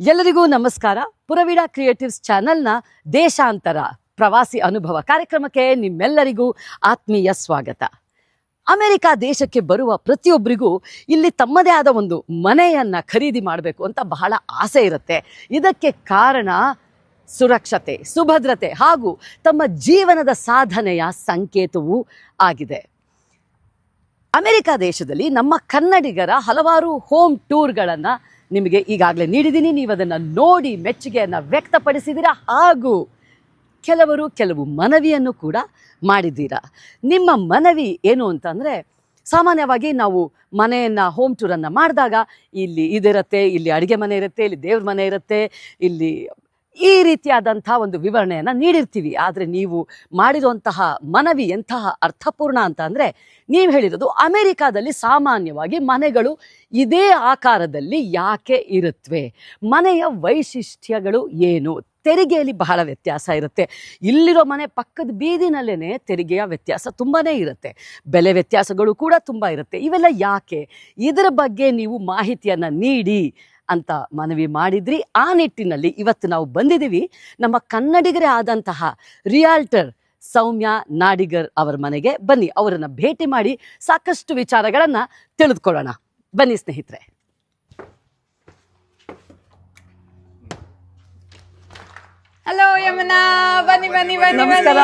ಎಲ್ಲರಿಗೂ ನಮಸ್ಕಾರ. ಪುರವಿಡಾ ಕ್ರಿಯೇಟಿವ್ಸ್ ಚಾನೆಲ್ನ ದೇಶಾಂತರ ಪ್ರವಾಸಿ ಅನುಭವ ಕಾರ್ಯಕ್ರಮಕ್ಕೆ ನಿಮ್ಮೆಲ್ಲರಿಗೂ ಆತ್ಮೀಯ ಸ್ವಾಗತ. ಅಮೆರಿಕ ದೇಶಕ್ಕೆ ಬರುವ ಪ್ರತಿಯೊಬ್ಬರಿಗೂ ಇಲ್ಲಿ ತಮ್ಮದೇ ಆದ ಒಂದು ಮನೆಯನ್ನು ಖರೀದಿ ಮಾಡಬೇಕು ಅಂತ ಬಹಳ ಆಸೆ ಇರುತ್ತೆ. ಇದಕ್ಕೆ ಕಾರಣ ಸುರಕ್ಷತೆ, ಸುಭದ್ರತೆ ಹಾಗೂ ತಮ್ಮ ಜೀವನದ ಸಾಧನೆಯ ಸಂಕೇತವೂ ಆಗಿದೆ. ಅಮೆರಿಕ ದೇಶದಲ್ಲಿ ನಮ್ಮ ಕನ್ನಡಿಗರ ಹಲವಾರು ಹೋಮ್ ಟೂರ್ಗಳನ್ನು ನಿಮಗೆ ಈಗಾಗಲೇ ನೀಡಿದ್ದೀನಿ. ನೀವು ಅದನ್ನು ನೋಡಿ ಮೆಚ್ಚುಗೆಯನ್ನು ವ್ಯಕ್ತಪಡಿಸಿದ್ದೀರಾ ಹಾಗೂ ಕೆಲವರು ಕೆಲವು ಮನವಿಯನ್ನು ಕೂಡ ಮಾಡಿದ್ದೀರಾ? ನಿಮ್ಮ ಮನವಿ ಏನು ಅಂತಂದರೆ, ಸಾಮಾನ್ಯವಾಗಿ ನಾವು ಮನೆಯನ್ನು ಹೋಮ್ ಟೂರನ್ನು ಮಾಡಿದಾಗ, ಇಲ್ಲಿ ಇದಿರುತ್ತೆ, ಇಲ್ಲಿ ಅಡುಗೆ ಮನೆ ಇರುತ್ತೆ, ಇಲ್ಲಿ ದೇವ್ರ ಮನೆ ಇರುತ್ತೆ, ಇಲ್ಲಿ ಈ ರೀತಿಯಾದಂಥ ಒಂದು ವಿವರಣೆಯನ್ನು ನೀಡಿರ್ತೀವಿ. ಆದರೆ ನೀವು ಮಾಡಿರುವಂತಹ ಮನವಿ ಎಂತಹ ಅರ್ಥಪೂರ್ಣ ಅಂತ ಅಂದರೆ, ನೀವು ಹೇಳಿರೋದು ಅಮೆರಿಕಾದಲ್ಲಿ ಸಾಮಾನ್ಯವಾಗಿ ಮನೆಗಳು ಇದೇ ಆಕಾರದಲ್ಲಿ ಯಾಕೆ ಇರುತ್ತವೆ ಮನೆಯ ವೈಶಿಷ್ಟ್ಯಗಳು ಏನು? ತೆರಿಗೆಯಲ್ಲಿ ಬಹಳ ವ್ಯತ್ಯಾಸ ಇರುತ್ತೆ. ಇಲ್ಲಿರೋ ಮನೆ ಪಕ್ಕದ ಬೀದಿನಲ್ಲೇ ತೆರಿಗೆಯ ವ್ಯತ್ಯಾಸ ತುಂಬಾ ಇರುತ್ತೆ. ಬೆಲೆ ವ್ಯತ್ಯಾಸಗಳು ಕೂಡ ತುಂಬ ಇರುತ್ತೆ. ಇವೆಲ್ಲ ಯಾಕೆ? ಇದರ ಬಗ್ಗೆ ನೀವು ಮಾಹಿತಿಯನ್ನು ನೀಡಿ. ಅಂತ ಮನವಿ ಮಾಡಿದ್ರಿ. ಆ ನಿಟ್ಟಿನಲ್ಲಿ ಇವತ್ತು ನಾವು ಬಂದಿದ್ದೀವಿ. ನಮ್ಮ ಕನ್ನಡಿಗರೇ ಆದಂತಹ ರಿಯಾಲ್ಟರ್ ಸೌಮ್ಯ ನಾಡಿಗರ್ ಅವರ ಮನೆಗೆ ಬನ್ನಿ. ಅವರನ್ನು ಭೇಟಿ ಮಾಡಿ ಸಾಕಷ್ಟು ವಿಚಾರಗಳನ್ನು ತಿಳಿದುಕೊಳ್ಳೋಣ. ಬನ್ನಿ ಸ್ನೇಹಿತರೆ. ಹಲೋ ಯಮುನಾ. ಬನ್ನಿ ಬನ್ನಿ ಬನ್ನಿ ನಮಸ್ಕಾರ.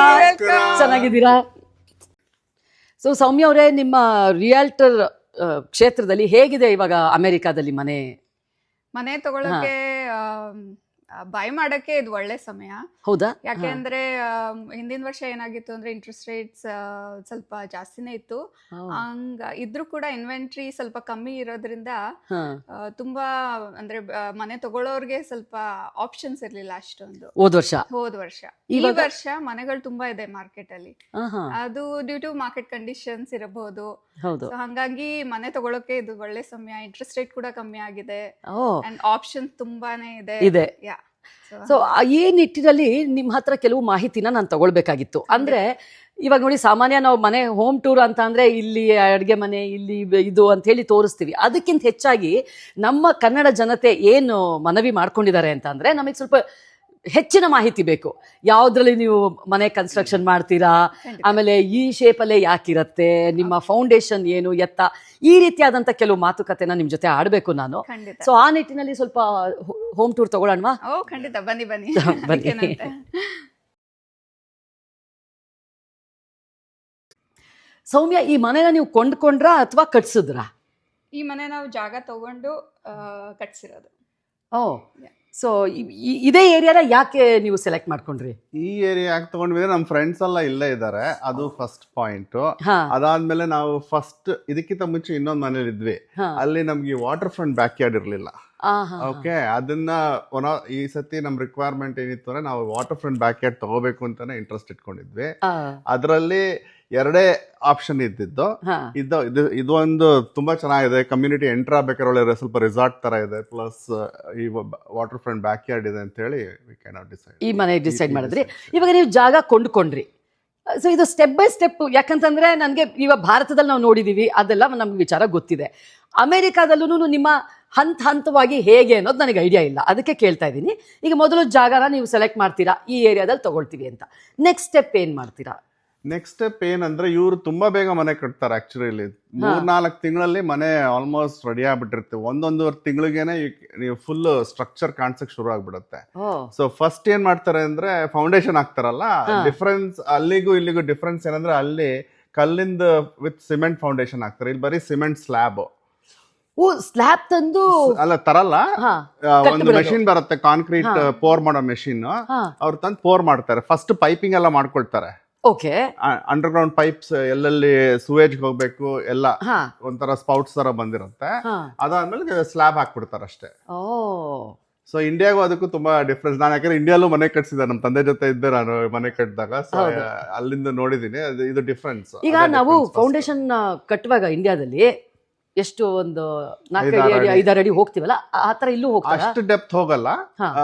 ಚೆನ್ನಾಗಿದ್ದೀರಾ? ಸೊ ಸೌಮ್ಯ ಅವರೇ ನಿಮ್ಮ ರಿಯಾಲ್ಟರ್ ಕ್ಷೇತ್ರದಲ್ಲಿ ಹೇಗಿದೆ ಇವಾಗ ಅಮೆರಿಕಾದಲ್ಲಿ ಮನೆ ಮನೆ ತಗೊಳಕ್ಕೆ ಬೈ ಮಾಡಕ್ಕೆ ಇದು ಒಳ್ಳೆ ಸಮಯ. ಹೌದಾ? ಯಾಕೆ ಅಂದ್ರೆ ಹಿಂದಿನ ವರ್ಷ ಏನಾಗಿತ್ತು ಅಂದ್ರೆ ಇಂಟ್ರೆಸ್ಟ್ ರೇಟ್ಸ್ ಸ್ವಲ್ಪ ಜಾಸ್ತಿನೇ ಇತ್ತು. ಹಂಗ ಇದ್ರೂ ಕೂಡ ಇನ್ವೆಂಟ್ರಿ ಸ್ವಲ್ಪ ಕಮ್ಮಿ ಇರೋದ್ರಿಂದ ತುಂಬಾ ಅಂದ್ರೆ ಮನೆ ತಗೊಳ್ಳೋರ್ಗೆ ಸ್ವಲ್ಪ ಆಪ್ಷನ್ಸ್ ಇರ್ಲಿಲ್ಲ ಅಷ್ಟೊಂದು. ಹೋದ್ ವರ್ಷ? ಹೋದ ವರ್ಷ. ಈ ವರ್ಷ ಮನೆಗಳು ತುಂಬಾ ಇದೆ ಮಾರ್ಕೆಟ್ ಅಲ್ಲಿ. ಅದು ಡ್ಯೂ ಟು ಮಾರ್ಕೆಟ್ ಕಂಡೀಷನ್ಸ್ ಇರಬಹುದು. ಹಾಗಾಗಿ ಮನೆ ತಗೊಳಕ್ಕೆ ಇದು ಒಳ್ಳೆ ಸಮಯ ಇಂಟ್ರೆಸ್ಟ್ ರೇಟ್ ಕೂಡ ಕಮ್ಮಿ ಆಗಿದೆ. ಓ. ಅಂಡ್ ಆಪ್ಷನ್ ತುಂಬಾನೇ ಇದೆ. ಇದೆ. ಸೊ ಈ ನಿಟ್ಟಿನಲ್ಲಿ ನಿಮ್ಮ ಹತ್ರ ಕೆಲವು ಮಾಹಿತಿನ ನಾನು ತಗೊಳ್ಬೇಕಾಗಿತ್ತು. ಅಂದ್ರೆ, ಇವಾಗ ನೋಡಿ ಸಾಮಾನ್ಯ ನಾವು ಮನೆ ಹೋಮ್ ಟೂರ್ ಅಂತ ಅಂದ್ರೆ ಇಲ್ಲಿ ಅಡುಗೆ ಮನೆ, ಇಲ್ಲಿ ಇದು ಅಂತ ಹೇಳಿ ತೋರಿಸ್ತೀವಿ. ಅದಕ್ಕಿಂತ ಹೆಚ್ಚಾಗಿ ನಮ್ಮ ಕನ್ನಡ ಜನತೆ ಏನು ಮನವಿ ಮಾಡ್ಕೊಂಡಿದ್ದಾರೆ ಅಂತ ಅಂದ್ರೆ ನಮಗೆ ಸ್ವಲ್ಪ ಹೆಚ್ಚಿನ ಮಾಹಿತಿ ಬೇಕು. ಯಾವ್ದ್ರಲ್ಲಿ ನೀವು ಮನೆ ಕನ್ಸ್ಟ್ರಕ್ಷನ್ ಮಾಡ್ತೀರಾ? ಆಮೇಲೆ ಈ ಶೇಪಲ್ಲೇ ಯಾಕಿರತ್ತೆ? ನಿಮ್ಮ ಫೌಂಡೇಶನ್ ಏನು ಎತ್ತ? ಈ ರೀತಿಯಾದಂತ ಕೆಲವು ಮಾತುಕತೆನ ನಿಮ್ಮ ಜೊತೆ ಆಡಬೇಕು ನಾನು. ಸೊ ಆ ನಿಟ್ಟಿನಲ್ಲಿ ಸ್ವಲ್ಪ ಹೋಮ್ ಟೂರ್ ತಗೊಳ್ಳೋಣವಾ ಖಂಡಿತ. ಬನ್ನಿ ಬನ್ನಿ. ಬನ್ನಿ. ಸೌಮ್ಯ ಈ ಮನೆನ ನೀವು ಕೊಂಡ್ಕೊಂಡ್ರ ಅಥವಾ ಕಟ್ಸಿದ್ರಾ? ಈ ಮನೆ ನಾವು ಜಾಗ ತಗೊಂಡು ಕಟ್ಸಿರೋದು. ಓ. ಸೊ ಇದೇ ಏರಿಯಾನ ಯಾಕೆ ನೀವು ಸೆಲೆಕ್ಟ್ ಮಾಡ್ಕೊಂಡ್ರಿ? ಈ ಏರಿಯಾ ಯಾಕೆ ತಗೊಂಡ್ವಿ ನಮ್ಮ ಫ್ರೆಂಡ್ಸ್ ಎಲ್ಲ ಇಲ್ಲೇ ಇದ್ದಾರೆ ಅದು ಫಸ್ಟ್ ಪಾಯಿಂಟ್ ಅದಾದ್ಮೇಲೆ ನಾವು ಫಸ್ಟ್ ಇದಕ್ಕಿಂತ ಮುಂಚೆ ಇನ್ನೊಂದು ಮನೇಲಿ ಇದ್ವಿ. ಅಲ್ಲಿ ನಮ್ಗೆ ವಾಟರ್ ಫ್ರಂಟ್ ಬ್ಯಾಕ್ ಯಾರ್ಡ್ ಇರ್ಲಿಲ್ಲ. ಓಕೆ ಅದನ್ನ ಒನ್ ಈ ಸತಿ ನಮ್ ರಿಕ್ವೈರ್ಮೆಂಟ್ ಏನಿತ್ತು ಅಂದ್ರೆ ನಾವು ವಾಟರ್ ಫ್ರಂಟ್ ಬ್ಯಾಕ್ ಯಾರ್ಡ್ ತಗೋಬೇಕು ಅಂತಾನೆ ಇಂಟ್ರೆಸ್ಟ್ ಇಟ್ಕೊಂಡಿದ್ವಿ. ಅದರಲ್ಲಿ ಎರಡೇ ಆಪ್ಷನ್ ಇದ್ದಿದ್ದು. ಇದು ಇದು ಇದು ಒಂದು ತುಂಬಾ ಚೆನ್ನಾಗಿದೆ. ಕಮ್ಯುನಿಟಿ ಎಂಟರ್ ಆಗ್ಬೇಕಾದ್ರೆ ಒಳ್ಳೆ ಸ್ವಲ್ಪ ರೆಸಾರ್ಟ್ ತರ ಇದೆ. ಪ್ಲಸ್ ಈ ವಾಟರ್ ಫ್ರಂಟ್ ಬ್ಯಾಕ್ ಯಾರ್ಡ್ ಇದೆ ಅಂತ ಹೇಳಿ ವಿ ಕ್ಯಾನ್ ಡಿಸೈಡ್ ಈ ಮನೆ ಡಿಸೈಡ್ ಮಾಡಿದ್ರಿ. ಇವಾಗ ನೀವು ಜಾಗ ಕೊಂಡ್ಕೊಂಡ್ರಿ. ಸೊ ಇದು ಸ್ಟೆಪ್ ಬೈ ಸ್ಟೆಪ್ ಯಾಕಂತಂದ್ರೆ ನನಗೆ ಇವಾಗ ಭಾರತದಲ್ಲಿ ನಾವು ನೋಡಿದೀವಿ ಅದೆಲ್ಲ ನಮ್ಗೆ ವಿಚಾರ ಗೊತ್ತಿದೆ. ಅಮೆರಿಕಾದಲ್ಲೂ ನಿಮ್ಮ ಹಂತ ಹಂತವಾಗಿ ಹೇಗೆ ಅನ್ನೋದು ನನಗೆ ಐಡಿಯಾ ಇಲ್ಲ. ಅದಕ್ಕೆ ಕೇಳ್ತಾ ಇದ್ದೀನಿ. ಈಗ ಮೊದಲು ಜಾಗನ ನೀವು ಸೆಲೆಕ್ಟ್ ಮಾಡ್ತೀರಾ ಈ ಏರಿಯಾದಲ್ಲಿ ತಗೊಳ್ತೀವಿ ಅಂತ. ನೆಕ್ಸ್ಟ್ ಸ್ಟೆಪ್ ಏನು ಮಾಡ್ತೀರಾ? ನೆಕ್ಸ್ಟ್ ಸ್ಟೆಪ್ ಏನಂದ್ರೆ ಇವ್ರು ತುಂಬಾ ಬೇಗ ಮನೆ ಕಟ್ತಾರೆ ಆಕ್ಚುಲಿ ಇಲ್ಲಿ. ಮೂರ್ನಾಲ್ಕು ತಿಂಗಳಲ್ಲಿ ಮನೆ ಆಲ್ಮೋಸ್ಟ್ ರೆಡಿ ಆಗ್ಬಿಟ್ಟಿರುತ್ತೆ. ಒಂದೊಂದೂವರೆ ತಿಂಗಳಿಗೆನೆ ನೀವು ಫುಲ್ ಸ್ಟ್ರಕ್ಚರ್ ಕಾಣಿಸಕ್ ಶುರು ಆಗ್ಬಿಡುತ್ತೆ. ಸೊ ಫಸ್ಟ್ ಏನ್ ಮಾಡ್ತಾರೆ ಅಂದ್ರೆ ಫೌಂಡೇಶನ್ ಹಾಕ್ತಾರಲ್ಲ? ಡಿಫ್ರೆನ್ಸ್ ಅಲ್ಲಿಗೂ ಇಲ್ಲಿಗೂ ಡಿಫ್ರೆನ್ಸ್ ಏನಂದ್ರೆ ಅಲ್ಲಿ ಕಲ್ಲಿಂದ ವಿತ್ ಸಿಮೆಂಟ್ ಫೌಂಡೇಶನ್ ಹಾಕ್ತಾರೆ. ಇಲ್ಲಿ ಬರೀ ಸಿಮೆಂಟ್ ಸ್ಲ್ಯಾಬ್ ಓ ಸ್ಲ್ಯಾಬ್ ತಂದು ಅಲ್ಲ ತರಲ್ಲ. ಒಂದು. ಮೆಷಿನ್ ಬರುತ್ತೆ ಕಾಂಕ್ರೀಟ್ ಪೋರ್ ಮಾಡೋ ಮೆಷಿನ್ ಅವ್ರು ತಂದು ಪೋರ್ ಮಾಡ್ತಾರೆ. ಫಸ್ಟ್ ಪೈಪಿಂಗ್ ಎಲ್ಲ ಮಾಡ್ಕೊಳ್ತಾರೆ. ಓಕೆ. ಅಂಡರ್ಗ್ರೌಂಡ್ ಪೈಪ್ಸ್ ಎಲ್ಲೆಲ್ಲಿ ಸುವೇಜ್ ಹೋಗ್ಬೇಕು ಎಲ್ಲ ಒಂಥರ ಸ್ಪೌಟ್ಸ್ ತರ ಬಂದಿರುತ್ತೆ. ಅದಾದ್ಮೇಲೆ ಸ್ಲ್ಯಾಬ್ ಹಾಕ್ಬಿಡ್ತಾರೆ ಅಷ್ಟೇ. ಸೊ ಇಂಡಿಯಾಗೂ ಅದಕ್ಕೂ ತುಂಬಾ ಡಿಫ್ರೆನ್ಸ್ ನಾನು ಯಾಕಂದ್ರೆ ಇಂಡಿಯಾಲೂ ಮನೆ ಕಟ್ಸಿದ್ದೆ ನಮ್ಮ ತಂದೆ ಜೊತೆ ಇದ್ದೆ ನಾನು ಮನೆ ಕಟ್ಟಿದಾಗ ಸೊ ಅಲ್ಲಿಂದ ನೋಡಿದೀನಿ ಇದು ಡಿಫ್ರೆನ್ಸ್ ಈಗ ನಾವು ಫೌಂಡೇಶನ್ ಕಟ್ಟುವಾಗ ಇಂಡಿಯಾದಲ್ಲಿ ಎಷ್ಟು ಒಂದು ನಾಲ್ಕೈದು ಅಡಿ. ಐದಾರು ಅಡಿ ಹೋಗ್ತೀವಲ್ಲ ಆ- ತರ ಇಲ್ಲೂ ಹೋಗ್ತಾರೆ? ಅಷ್ಟು ಡೆಪ್ತ್ ಹೋಗಲ್ಲ.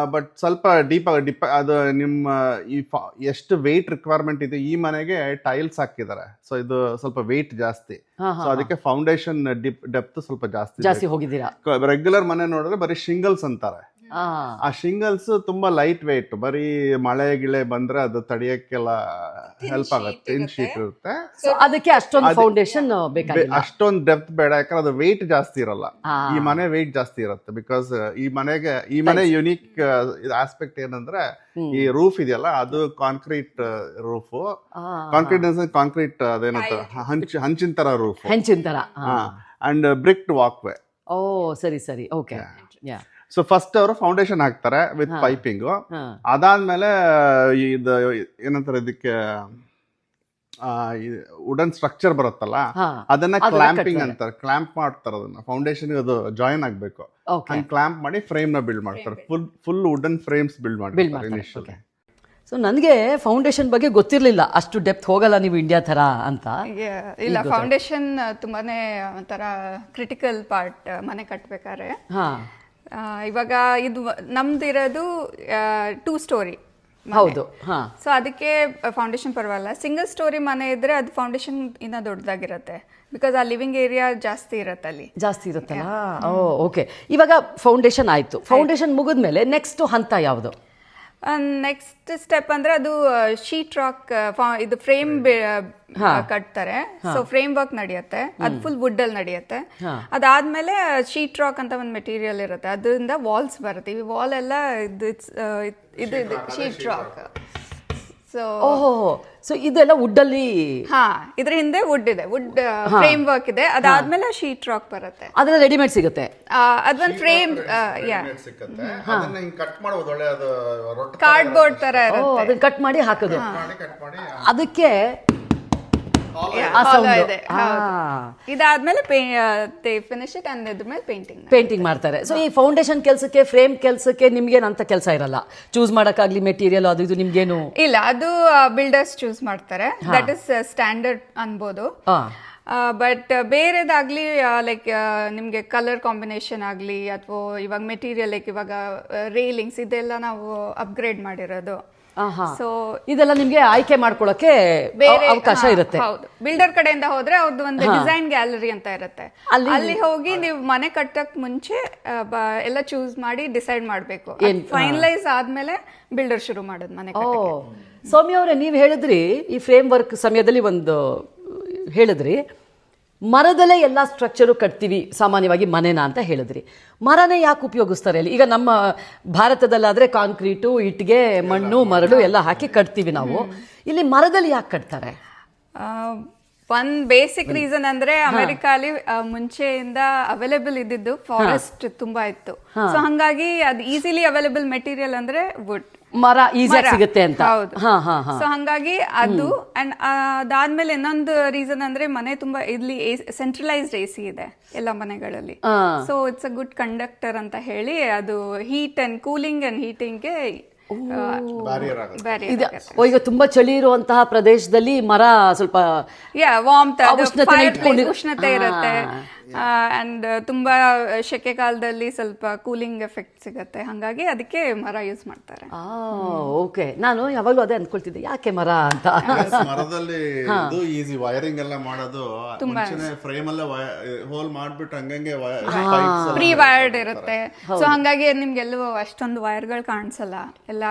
ಬಟ್ ಸ್ವಲ್ಪ ಡೀಪ್ ಡಿಪ್ ಅದು ನಿಮ್ಮ ಈ ಎಷ್ಟು ವೆಯ್ಟ್ ರಿಕ್ವೈರ್ಮೆಂಟ್ ಇದೆ ಈ ಮನೆಗೆ ಟೈಲ್ಸ್ ಹಾಕಿದ್ದಾರೆ ಸೊ ಇದು ಸ್ವಲ್ಪ ವೆಯ್ಟ್ ಜಾಸ್ತಿ. ಸೊ ಅದಕ್ಕೆ ಫೌಂಡೇಶನ್ ಡಿಪ್ ಡೆಪ್ತ್ ಸ್ವಲ್ಪ ಜಾಸ್ತಿ ಜಾಸ್ತಿ ಹೋಗಿದ್ದೀರಾ? ರೆಗ್ಯುಲರ್ ಮನೆ ನೋಡಿದ್ರೆ ಬರೀ ಶಿಂಗಲ್ಸ್ ಅಂತಾರೆ. ಆ, ಶಿಂಗಲ್ಸ್ ತುಂಬಾ ಲೈಟ್ ವೆಯ್ಟ್ ಬರೀ ಮಳೆ ಗಿಳೆ ಬಂದ್ರೆ ಅದು ತಡಿಯಕ್ಕೆಲ್ಲ ಹೆಲ್ಪ್ ಆಗುತ್ತೆ. ಇನ್ ಶೀಟ್ ಇರುತ್ತೆ. ಅದಕ್ಕೆ ಅಷ್ಟೊಂದು ಫೌಂಡೇಶನ್ ಬೇಕಾಗಿಲ್ಲ. ಅಷ್ಟೊಂದು ಡೆಪ್ತ್ ಬೇಡ. ಯಾಕಂದ್ರೆ ಅದು ವೆಯ್ಟ್ ಜಾಸ್ತಿ ಇರಲ್ಲ. ಈ ಮನೆ ವೆಯ್ಟ್ ಜಾಸ್ತಿ ಇರುತ್ತೆ. ಬಿಕಾಸ್ ಈ ಮನೆಗೆ ಈ ಮನೆ ಯುನಿಕ್ ಆಸ್ಪೆಕ್ಟ್ ಏನಂದ್ರೆ ಈ ರೂಫ್ ಇದೆಯಲ್ಲ ಅದು ಕಾಂಕ್ರೀಟ್ ರೂಫ್ ಕಾಂಕ್ರೀಟ್ ಕಾಂಕ್ರೀಟ್ ಅದೇನಂತ ಹಂಚ್ ಹಂಚಿನ ತರ ರೂಫ್ ಹಂಚಿನ ತರ ಅಂಡ್ ಬ್ರಿಕ್ಡ್ ವಾಕ್ ವೇ ಓ ಸರಿ ಸರಿ. ಓಕೆ ಯಾ ಸೊ ಫಸ್ಟ್ ಅವರು ಫೌಂಡೇಶನ್ ಹಾಕ್ತಾರೆ ವಿತ್ ಪೈಪಿಂಗ್ ಅದಾದ್ಮೇಲೆ ಇದು ಏನಂತಾರೆ ಇದಕ್ಕೆ ವುಡನ್ ಸ್ಟ್ರಕ್ಚರ್ ಬರುತ್ತಲ್ಲ ಅದನ್ನ ಕ್ಲಾಂಪಿಂಗ್. ಅಂತಾರೆ. ಕ್ಲಾಂಪ್ ಮಾಡ್ತಾರೆ ಅದನ್ನ. ಫೌಂಡೇಶನ್ ಅದು ಜಾಯಿನ್ ಆಗ್ಬೇಕು. ಹಂಗ್ ಕ್ಲಾಂಪ್ ಮಾಡಿ ಫ್ರೇಮ್ನ ಬಿಲ್ಡ್ ಮಾಡ್ತಾರೆ. Full full wooden frames build ಮಾಡ್ತಾರೆ. ಇನಿಷಿಯಲಿ ಸೊ ನನಗೆ ಫೌಂಡೇಶನ್ ಬಗ್ಗೆ ಗೊತ್ತಿರಲಿಲ್ಲ. ಅಷ್ಟು ಡೆಪ್ತ್ ಹೋಗಲ್ಲ ನೀವು ಇಂಡಿಯಾ ಥರ ಅಂತ. ಇಲ್ಲ ಫೌಂಡೇಶನ್ ತುಂಬಾನೇ ಒಂಥರ ಕ್ರಿಟಿಕಲ್ ಪಾರ್ಟ್ ಮನೆ ಕಟ್ಬೇಕಾದ್ರೆ. ಇವಾಗ ಇದು ನಮ್ದಿರೋದು ಟೂ ಸ್ಟೋರಿ ಹೌದು ಹಾ. ಸೊ ಅದಕ್ಕೆ ಫೌಂಡೇಶನ್ ಪರವಾಗಿಲ್ಲ. ಸಿಂಗಲ್ ಸ್ಟೋರಿ ಮನೆ ಇದ್ರೆ ಅದು ಫೌಂಡೇಶನ್ ಇನ್ನ ದೊಡ್ಡದಾಗಿರುತ್ತೆ. ಬಿಕಾಸ್ ಆ ಲಿವಿಂಗ್ ಏರಿಯಾ ಜಾಸ್ತಿ ಇರುತ್ತೆ ಅಲ್ಲಿ. ಜಾಸ್ತಿ ಇರುತ್ತಲ್ಲ? ಓಕೆ ಇವಾಗ ಫೌಂಡೇಶನ್ ಆಯ್ತು. ಫೌಂಡೇಶನ್ ಮುಗಿದ್ಮೇಲೆ ನೆಕ್ಸ್ಟ್ ಹಂತ ಯಾವುದು? ನೆಕ್ಸ್ಟ್ ಸ್ಟೆಪ್ ಅಂದ್ರೆ ಅದು ಶೀಟ್ ರಾಕ್ ಇದು ಫ್ರೇಮ್ ಕಟ್ತಾರೆ. ಸೊ ಫ್ರೇಮ್ ವರ್ಕ್ ನಡೆಯುತ್ತೆ. ಅದು ಫುಲ್ ವುಡ್ ಅಲ್ಲಿ ನಡೆಯುತ್ತೆ. ಅದಾದ್ಮೇಲೆ ಶೀಟ್ ರಾಕ್ ಅಂತ ಒಂದು ಮೆಟೀರಿಯಲ್ ಇರುತ್ತೆ. ಅದರಿಂದ ವಾಲ್ಸ್ ಬರುತ್ತೆ. ಈ ವಾಲ್ ಎಲ್ಲ ಇದು it's, ಇದು ಇದು ಶೀಟ್ ರಾಕ್ ಸೊ ಓಹೋ ಸೊ ಇದೆಲ್ಲ ವುಡ್ಡಲ್ಲಿ ಹಾ ಇದ್ರ ಹಿಂದೆ ವುಡ್ ಇದೆ. ವುಡ್ ಫ್ರೇಮ್ ವರ್ಕ್ ಇದೆ. ಅದಾದ್ಮೇಲೆ ಶೀಟ್ ರಾಕ್ ಬರುತ್ತೆ. ಅದ್ರ ರೆಡಿಮೇಡ್ ಸಿಗುತ್ತೆ. ಅದೊಂದು ಅದೊಂದ್ ಫ್ರೇಮ್ ಯಾ ಸಿಕ್ಕತ್ತೆ ಅದನ್ನ ಹಿಂಗ್ ಕಟ್ ಮಾಡೋದು ಒಳ್ಳೆ ಅದು ರೊಟ್ಟ ಕಾರ್ಡ್ ಬೋರ್ಡ್ ತರ ಅದನ್ನ ಕಟ್ ಮಾಡಿ ಹಾಕೋದು. ಅದಕ್ಕೆ ಆ. ಇದಾದ್ಮೇಲೆ ಫಿನಿಶ್ ಇಟ್ ಅಂಡ್ ಇದ್ರ ಮೇಲೆ ಪೇಂಟಿಂಗ್ ಪೇಂಟಿಂಗ್ ಮಾಡ್ತಾರೆ. ಸೊ ಈ ಫೌಂಡೇಶನ್ ಕೆಲಸಕ್ಕೆ ಫ್ರೇಮ್ ಕೆಲಸಕ್ಕೆ ನಿಮ್ಗೇನಂತ ಕೆಲಸ ಇರಲ್ಲ. ಚೂಸ್ ಮಾಡೋಕ್ಕಾಗ್ಲಿ ಮೆಟೀರಿಯಲ್ ಅದು ಇದು ನಿಮ್ಗೇನು? ಇಲ್ಲ ಅದು ಬಿಲ್ಡರ್ಸ್ ಚೂಸ್ ಮಾಡ್ತಾರೆ. ದಟ್ ಇಸ್ ಸ್ಟ್ಯಾಂಡರ್ಡ್ ಅನ್ಬೋದು. ಬಟ್ ಬೇರೆದಾಗ್ಲಿ ಲೈಕ್ ನಿಮಗೆ ಕಲರ್ ಕಾಂಬಿನೇಷನ್ ಆಗಲಿ ಅಥವಾ ಇವಾಗ ಮೆಟೀರಿಯಲ್ ಲೈಕ್ ಇವಾಗ ರೇಲಿಂಗ್ಸ್ ಇದೆಲ್ಲ ನಾವು ಅಪ್ಗ್ರೇಡ್ ಮಾಡಿರೋದು. ಸೊ ಇದೆಲ್ಲ ನಿಮ್ಗೆ ಆಯ್ಕೆ ಮಾಡ್ಕೊಳಕ್ಕೆ ಬೇರೆ ಅವ- ಅವಕಾಶ ಇರುತ್ತೆ. ಹೌದು. ಬಿಲ್ಡರ್ ಕಡೆಯಿಂದ ಹೋದ್ರೆ ಅವ್ರದ್ದು ಒಂದು ಡಿಸೈನ್ ಗ್ಯಾಲರಿ ಅಂತ ಇರುತ್ತೆ. ಅಲ್ಲಿ ಹೋಗಿ ನೀವು ಮನೆ ಕಟ್ಟಕ್ ಮುಂಚೆ ಎಲ್ಲ ಚೂಸ್ ಮಾಡಿ ಡಿಸೈಡ್ ಮಾಡ್ಬೇಕು. ಫೈನಲೈಸ್ ಆದ್ಮೇಲೆ ಬಿಲ್ಡರ್ ಶುರು ಮಾಡೋದು ಮನೆ ಸೌಮ್ಯ ಅವರೇ ನೀವು ಹೇಳಿದ್ರಿ ಈ ಫ್ರೇಮ್ ವರ್ಕ್ ಸಮಯದಲ್ಲಿ ಒಂದು ಹೇಳಿದ್ರಿ. ಮರದಲ್ಲೇ ಎಲ್ಲ ಸ್ಟ್ರಕ್ಚರು ಕಟ್ತೀವಿ ಸಾಮಾನ್ಯವಾಗಿ ಮನೆನ ಅಂತ ಹೇಳಿದ್ರಿ. ಮರನೇ ಯಾಕೆ ಉಪಯೋಗಿಸ್ತಾರೆ ಅಲ್ಲಿ? ಈಗ ನಮ್ಮ ಭಾರತದಲ್ಲಾದ್ರೆ ಕಾಂಕ್ರೀಟು ಇಟ್ಟಿಗೆ ಮಣ್ಣು ಮರಳು ಎಲ್ಲ ಹಾಕಿ ಕಟ್ತೀವಿ ನಾವು. ಇಲ್ಲಿ ಮರದಲ್ಲಿ ಯಾಕೆ ಕಟ್ತಾರೆ? ಒಂದು ಬೇಸಿಕ್ ರೀಸನ್ ಅಂದ್ರೆ ಅಮೆರಿಕಾಲಿ ಮುಂಚೆಯಿಂದ ಅವೈಲೇಬಲ್ ಇದ್ದಿದ್ದು ಫಾರೆಸ್ಟ್ ತುಂಬಾ ಇತ್ತು. ಸೊ ಹಂಗಾಗಿ ಅದು ಈಸಿಲಿ ಅವೈಲೇಬಲ್ ಮೆಟೀರಿಯಲ್ ಅಂದ್ರೆ ವುಡ್ ಮರ ಈಸಿಯಾಗಿ ಸಿಗುತ್ತೆ ಅಂತ. ಹೌದು. ಹಾ ಹಾ ಹಾ. ಸೊ ಹಂಗಾಗಿ ಅದು ಅಂಡ್ ಅದಾದ್ಮೇಲೆ ಇನ್ನೊಂದು ರೀಸನ್ ಅಂದ್ರೆ ಮನೆ ತುಂಬಾ ಇಲ್ಲಿ ಸೆಂಟ್ರಲೈಸ್ಡ್ ಎ ಸಿ ಇದೆ ಎಲ್ಲ ಮನೆಗಳಲ್ಲಿ. So it's a good conductor ಅಂತ ಹೇಳಿ ಅದು ಹೀಟ್ ಅಂಡ್ ಕೂಲಿಂಗ್ ಅಂಡ್ ಹೀಟಿಂಗ್ಗೆ ಆಗುತ್ತೆ. ಬ್ಯಾರಿಯರ್ ಇದು ಓ, ಈಗ ತುಂಬಾ ಚಳಿ ಇರುವಂತಹ ಪ್ರದೇಶದಲ್ಲಿ ಮರ ಸ್ವಲ್ಪ ಉಷ್ಣತೆ ಇರುತ್ತೆ. ಅಂಡ್ ತುಂಬಾ ಶೆಕೆ ಕಾಲದಲ್ಲಿ ಸ್ವಲ್ಪ ಕೂಲಿಂಗ್ ಎಫೆಕ್ಟ್ ಸಿಗುತ್ತೆ. ಹಂಗಾಗಿ ಅದಕ್ಕೆ ಮರ ಯೂಸ್ ಮಾಡ್ತಾರೆ. ಓಕೆ ನಾನು ಯಾವಾಗಲೂ ಅದೇ ಅಂದ್ಕೊಳ್ತಿದ್ದೆ ಯಾಕೆ ಮರ ಅಂತ? ಮರದಲ್ಲಿ ಇದು ಈಸಿ ವೈರಿಂಗ್ ಎಲ್ಲ ಮಾಡೋದು ತುಂಬಾ ಫ್ರೇಮ್ ಅಲ್ಲೇ ಹೋಲ್ ಮಾಡ್ಬಿಟ್ಟು ಹಂಗಂಗೆ ಪ್ರೀ ವೈರ್ಡ್ ಇರುತ್ತೆ ಸೊ ಹಂಗಾಗಿ ನಿಮ್ಗೆಲ್ಲೂ ಅಷ್ಟೊಂದು ವೈರ್ಗಳು ಕಾಣಿಸಲ್ಲ. ಎಲ್ಲ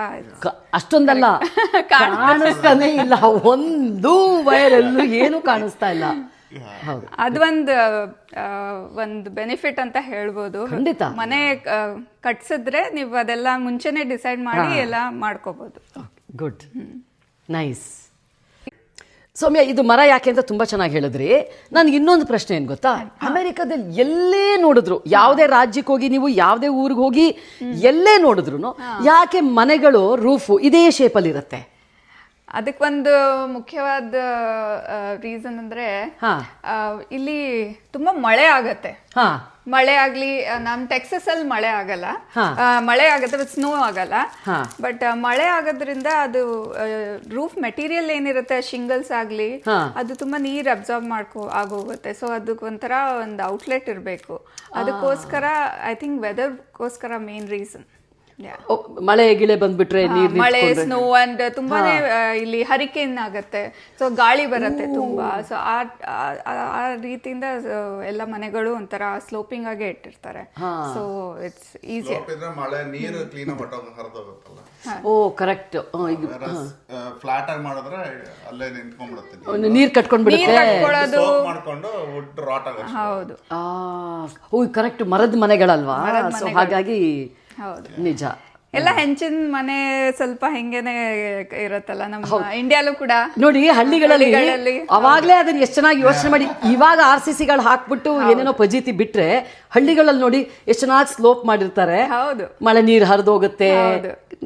ಅಷ್ಟೊಂದಲ್ಲ. ಕಾಣಿಸ್ತಾನೆ ಇಲ್ಲ. ಒಂದು ವೈರಲ್ಲೂ ಏನು ಕಾಣಿಸ್ತಾ ಇಲ್ಲ. ಅದೊಂದು ಒಂದು ಬೆನಿಫಿಟ್ ಅಂತ ಹೇಳ್ಬೋದು. ಖಂಡಿತ. ಮನೆ ಕಟ್ಸಿದ್ರೆ ನೀವು ಅದೆಲ್ಲ ಮುಂಚೆನೆ ಡಿಸೈಡ್ ಮಾಡಿ ಎಲ್ಲ ಮಾಡ್ಕೋಬಹುದು ಗುಡ್ ನೈಸ್ ಸೌಮ್ಯ ಇದು ಮರ ಯಾಕೆ ಅಂತ ತುಂಬಾ ಚೆನ್ನಾಗಿ ಹೇಳಿದ್ರಿ. ನನ್ಗೆ ಇನ್ನೊಂದು ಪ್ರಶ್ನೆ ಏನ್ ಗೊತ್ತಾ? ಅಮೆರಿಕದಲ್ಲಿ ಎಲ್ಲೇ ನೋಡಿದ್ರು ಯಾವುದೇ ರಾಜ್ಯಕ್ಕೆ ಹೋಗಿ ನೀವು ಯಾವುದೇ ಊರಿಗೆ ಹೋಗಿ ಎಲ್ಲೇ ನೋಡಿದ್ರು ಯಾಕೆ ಮನೆಗಳು ರೂಫು ಇದೇ ಶೇಪಲ್ಲಿ ಇರುತ್ತೆ? ಅದಕ್ಕೊಂದು ಮುಖ್ಯವಾದ ರೀಸನ್ ಅಂದ್ರೆ ಇಲ್ಲಿ ತುಂಬಾ ಮಳೆ ಆಗತ್ತೆ. ಮಳೆ ಆಗ್ಲಿ ನಮ್ ಟೆಕ್ಸಸ್ ಅಲ್ಲಿ ಮಳೆ ಆಗಲ್ಲ. ಮಳೆ ಆಗತ್ತೆ ಸ್ನೋ ಆಗಲ್ಲ. ಬಟ್ ಮಳೆ ಆಗೋದ್ರಿಂದ ಅದು ರೂಫ್ ಮೆಟೀರಿಯಲ್ ಏನಿರುತ್ತೆ ಶಿಂಗಲ್ಸ್ ಆಗ್ಲಿ ಅದು ತುಂಬಾ ನೀರ್ ಅಬ್ಸಾರ್ಬ್ ಮಾಡ್ಕೊ ಆಗೋಗುತ್ತೆ. ಸೊ ಅದಕ್ಕೆ ಒಂಥರ ಒಂದು ಔಟ್ಲೆಟ್ ಇರಬೇಕು. ಅದಕ್ಕೋಸ್ಕರ ಐ ಥಿಂಕ್ ವೆದರ್ಗೋಸ್ಕರ ಮೇನ್ ರೀಸನ್ ಮಳೆ ಗಿಳೆ ಬಂದ್ಬಿಟ್ರೆ ನೀರು ಮಳೆ ಸ್ನೋ ಅಂಡ್ ತುಂಬಾನೇ ಇಲ್ಲಿ ಹರಿಕೇನ್ ಆಗತ್ತೆ ಸೊ ಗಾಳಿ ಬರುತ್ತೆ ತುಂಬಾ. ಸೊ ಆ ರೀತಿಯಿಂದ ಎಲ್ಲ ಮನೆಗಳು ಒಂಥರ ಸ್ಲೋಪಿಂಗ್ ಆಗಿ ಇಟ್ಟಿರ್ತಾರೆ. ಸೊ ಇಟ್ಸ್ ಈಸಿ ಮಳೆ ನೀರು ಕ್ಲೀನ್ ಓ ಕರೆಕ್ಟ್ ಫ್ಲಾಟ್ ಆಗಿ ಮಾಡಿದ್ರೆ ಅಲ್ಲೇ ನಿಂತ್ಕೊಂಡ್ಬಿಡುತ್ತೆ ನೀರ್. ಕಟ್ಕೊಂಡ್ಬಿಡುತ್ತೆ. ನೀರ್ ಬಿಡುತ್ತೆ ಕಟ್ಕೊಳ್ಳೋದು ಮಾಡ್ಕೊಂಡು ವುಡ್ ರಾಟ್ ಆಗುತ್ತೆ ಹೌದು. ಆ ಓ ಕರೆಕ್ಟ್ ಮರದ ಮನೆಗಳಲ್ವಾ? ಸೊ ಹಾಗಾಗಿ ಹೌದು. ನಿಜ. ಎಲ್ಲ ಹೆಂಚಿನ ಮನೆ ಸ್ವಲ್ಪ ಹೆಂಗೇನೆ ಇರತ್ತಲ್ಲ ನಮ್ಮ ಇಂಡಿಯಾಲೂ ಕೂಡ. ನೋಡಿ ಹಳ್ಳಿಗಳಲ್ಲಿ ಅವಾಗಲೇ ಅದನ್ನ ಎಷ್ಟು ಚೆನ್ನಾಗಿ ಯೋಚನೆ ಮಾಡಿ. ಇವಾಗ ಆರ್ ಸಿ ಸಿಗಳು ಹಾಕ್ಬಿಟ್ಟು ಏನೇನೋ ಪಜೀತಿ ಬಿಟ್ರೆ ಹಳ್ಳಿಗಳಲ್ಲಿ ನೋಡಿ ಎಷ್ಟು ಚೆನ್ನಾಗಿ ಸ್ಲೋಪ್ ಮಾಡಿರ್ತಾರೆ. ಹೌದು. ಮಳೆ ನೀರು ಹರಿದೋಗುತ್ತೆ.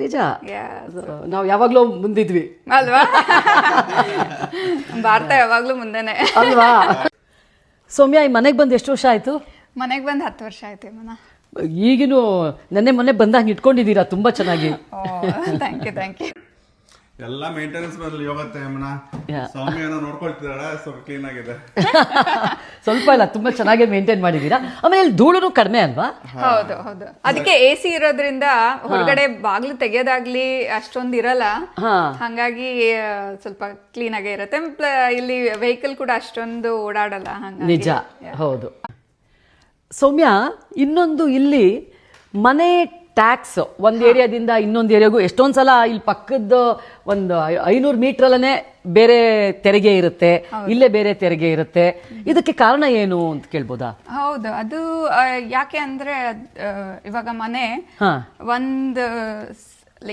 ನಿಜ. ನಾವು ಯಾವಾಗ್ಲೂ ಮುಂದಿದ್ವಿ. ಅಲ್ವಾ? ಭಾರತ ಯಾವಾಗ್ಲೂ ಮುಂದೆನೆ. ಅಲ್ವಾ? ಸೌಮ್ಯ ಈ ಮನೆಗೆ ಬಂದು ಎಷ್ಟು ವರ್ಷ ಆಯ್ತು? ಮನೆಗ್ ಬಂದ್ ಹತ್ತು ವರ್ಷ ಆಯ್ತು ಮನ ಈಗಿನೂ ನೆನ್ನೆ ಮೊನ್ನೆ ಬಂದಾಗ ಇಟ್ಕೊಂಡಿದ್ದೀರಾ ತುಂಬಾ ಚೆನ್ನಾಗಿ. ಥ್ಯಾಂಕ್ ಯು ಥ್ಯಾಂಕ್ ಯು ಎಲ್ಲ ಮೇಂಟೆನೆನ್ಸ್ ಬರಲಿ ಹೋಗುತ್ತೆ ಅಮ್ಮನ. ನೋಡ್ಕೊಳ್ತಿದ್ದಾಳ ಸ್ವಲ್ಪ ಕ್ಲೀನ್ ಆಗಿದೆ. ಸ್ವಲ್ಪ ಇಲ್ಲ ತುಂಬಾ ಚೆನ್ನಾಗಿ ಮೇಂಟೈನ್ ಮಾಡಿದೀರಾ ಆಮೇಲೆ ಧೂಳು ಧೂಳುನು ಕಡಿಮೆ ಅಲ್ವಾ? ಹೌದು ಹೌದು. ಅದಕ್ಕೆ ಎ ಸಿ ಇರೋದ್ರಿಂದ ಹೊರಗಡೆ ಬಾಗ್ಲು ತೆಗೆಯೋದಾಗ್ಲಿ ಅಷ್ಟೊಂದ್ ಇರಲ್ಲ. ಹಾ. ಹಂಗಾಗಿ ಸ್ವಲ್ಪ ಕ್ಲೀನ್ ಆಗೇ ಇರುತ್ತೆ. ಇಲ್ಲಿ ವೆಹಿಕಲ್ ಕೂಡ ಅಷ್ಟೊಂದು ಓಡಾಡಲ್ಲ ಹಂಗಾಗಿ. ನಿಜ. ಹೌದು. ಸೌಮ್ಯ ಇನ್ನೊಂದು ಇಲ್ಲಿ ಮನೆ ಟ್ಯಾಕ್ಸ್ ಒಂದು ಏರಿಯಾದಿಂದ ಇನ್ನೊಂದು ಏರಿಯಾಗೂ ಎಷ್ಟೊಂದು ಸಲ ಇಲ್ಲಿ ಪಕ್ಕದ ಒಂದು ಐನೂರು ಮೀಟ್ರಲ್ಲೇ ಬೇರೆ ತೆರಿಗೆ ಇರುತ್ತೆ ಇಲ್ಲೇ ಬೇರೆ ತೆರಿಗೆ ಇರುತ್ತೆ. ಇದಕ್ಕೆ ಕಾರಣ ಏನು ಅಂತ ಕೇಳ್ಬೋದಾ? ಹೌದು ಅದು ಯಾಕೆ ಅಂದ್ರೆ ಇವಾಗ ಮನೆ ಒಂದು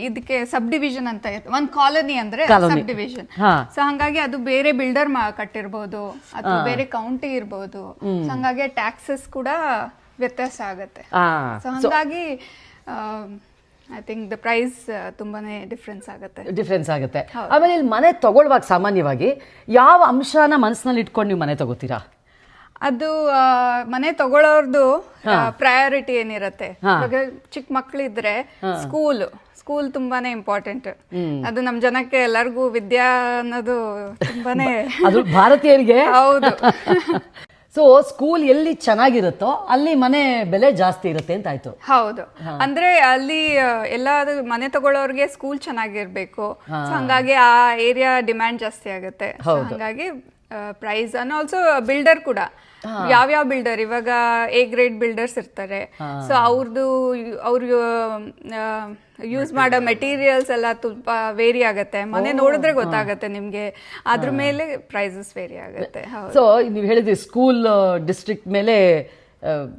ಇದಕ್ಕೆ ಸಬ್ ಡಿವಿಷನ್ ಅಂತ ಇರುತ್ತೆ. ಒಂದ್ ಕಾಲೋನಿ ಅಂದ್ರೆ. ಸಬ್ ಡಿವಿಷನ್ ಸೊ ಹಂಗಾಗಿ ಅದು ಬೇರೆ ಬಿಲ್ಡರ್ ಕಟ್ಟಿರ್ಬೋದು ಅಥವಾ ಬೇರೆ ಕೌಂಟಿ ಇರ್ಬೋದು. ಹಂಗಾಗಿ ಟ್ಯಾಕ್ಸಸ್ ಕೂಡ ವ್ಯತ್ಯಾಸ ಆಗತ್ತೆ. ಸೊ ಹಂಗಾಗಿ ಐ ಥಿಂಕ್ ದ ಪ್ರೈಸ್ ತುಂಬಾನೇ ಡಿಫ್ರೆನ್ಸ್ ಆಗುತ್ತೆ. ಡಿಫ್ರೆನ್ಸ್ ಆಗುತ್ತೆ. ಆಮೇಲೆ ಇಲ್ಲಿ ಮನೆ ತಗೊಳ್ಳುವಾಗ ಸಾಮಾನ್ಯವಾಗಿ ಯಾವ ಅಂಶನ ಮನಸ್ಸಿನಲ್ಲಿ ಇಟ್ಕೊಂಡು ನೀವು ಮನೆ ತಗೋತೀರಾ? ಅದು ಮನೆ ತಗೊಳ್ಳೋರ್ದು ಪ್ರಯಾರಿಟಿ ಏನಿರತ್ತೆ. ಚಿಕ್ಕ ಮಕ್ಳಿದ್ರೆ ಸ್ಕೂಲ್ ಸ್ಕೂಲ್ ತುಂಬಾನೇ ಇಂಪಾರ್ಟೆಂಟ್ ಅದು ನಮ್ ಜನಕ್ಕೆ ಎಲ್ಲರಿಗೂ ವಿದ್ಯಾ ಅನ್ನೋದು ತುಂಬಾನೇ ಅದು ಭಾರತೀಯರಿಗೆ? ಹೌದು. ಸೊ ಸ್ಕೂಲ್ ಎಲ್ಲಿ ಚೆನ್ನಾಗಿರುತ್ತೋ ಅಲ್ಲಿ ಮನೆ ಬೆಲೆ ಜಾಸ್ತಿ ಇರುತ್ತೆ ಅಂತ ಆಯ್ತು. ಹೌದು. ಅಂದ್ರೆ ಅಲ್ಲಿ ಎಲ್ಲ ಎಲ್ಲಾದ್ರು ಮನೆ ತಗೊಳ್ಳೋರ್ಗೆ ಸ್ಕೂಲ್ ಚೆನ್ನಾಗಿರ್ಬೇಕು. ಹಂಗಾಗಿ ಆ ಏರಿಯಾ ಡಿಮ್ಯಾಂಡ್ ಜಾಸ್ತಿ ಆಗುತ್ತೆ. ಹಂಗಾಗಿ ಪ್ರೈಸ್ ಅನ್ನೋ ಆಲ್ಸೋ ಬಿಲ್ಡರ್ ಕೂಡ. ಯಾವ್ಯಾವ ಬಿಲ್ಡರ್ ಇವಾಗ ಎ ಗ್ರೇಡ್ ಬಿಲ್ಡರ್ಸ್ ಇರ್ತಾರೆ. ಸೊ ಅವ್ರದ್ದು ಅವ್ರ ಯೂಸ್ ಮಾಡೋ ಮೆಟೀರಿಯಲ್ಸ್ ಎಲ್ಲ ತುಂಬಾ ವೇರಿ ಆಗುತ್ತೆ. ಮನೆ ನೋಡಿದ್ರೆ ಗೊತ್ತಾಗುತ್ತೆ ನಿಮ್ಗೆ. ಅದ್ರ ಮೇಲೆ ಪ್ರೈಸಸ್ ವೇರಿ ಆಗುತ್ತೆ. ಸೊ ನೀವು ಹೇಳಿದ್ರಿ ಸ್ಕೂಲ್ ಡಿಸ್ಟ್ರಿಕ್ಟ್ ಮೇಲೆ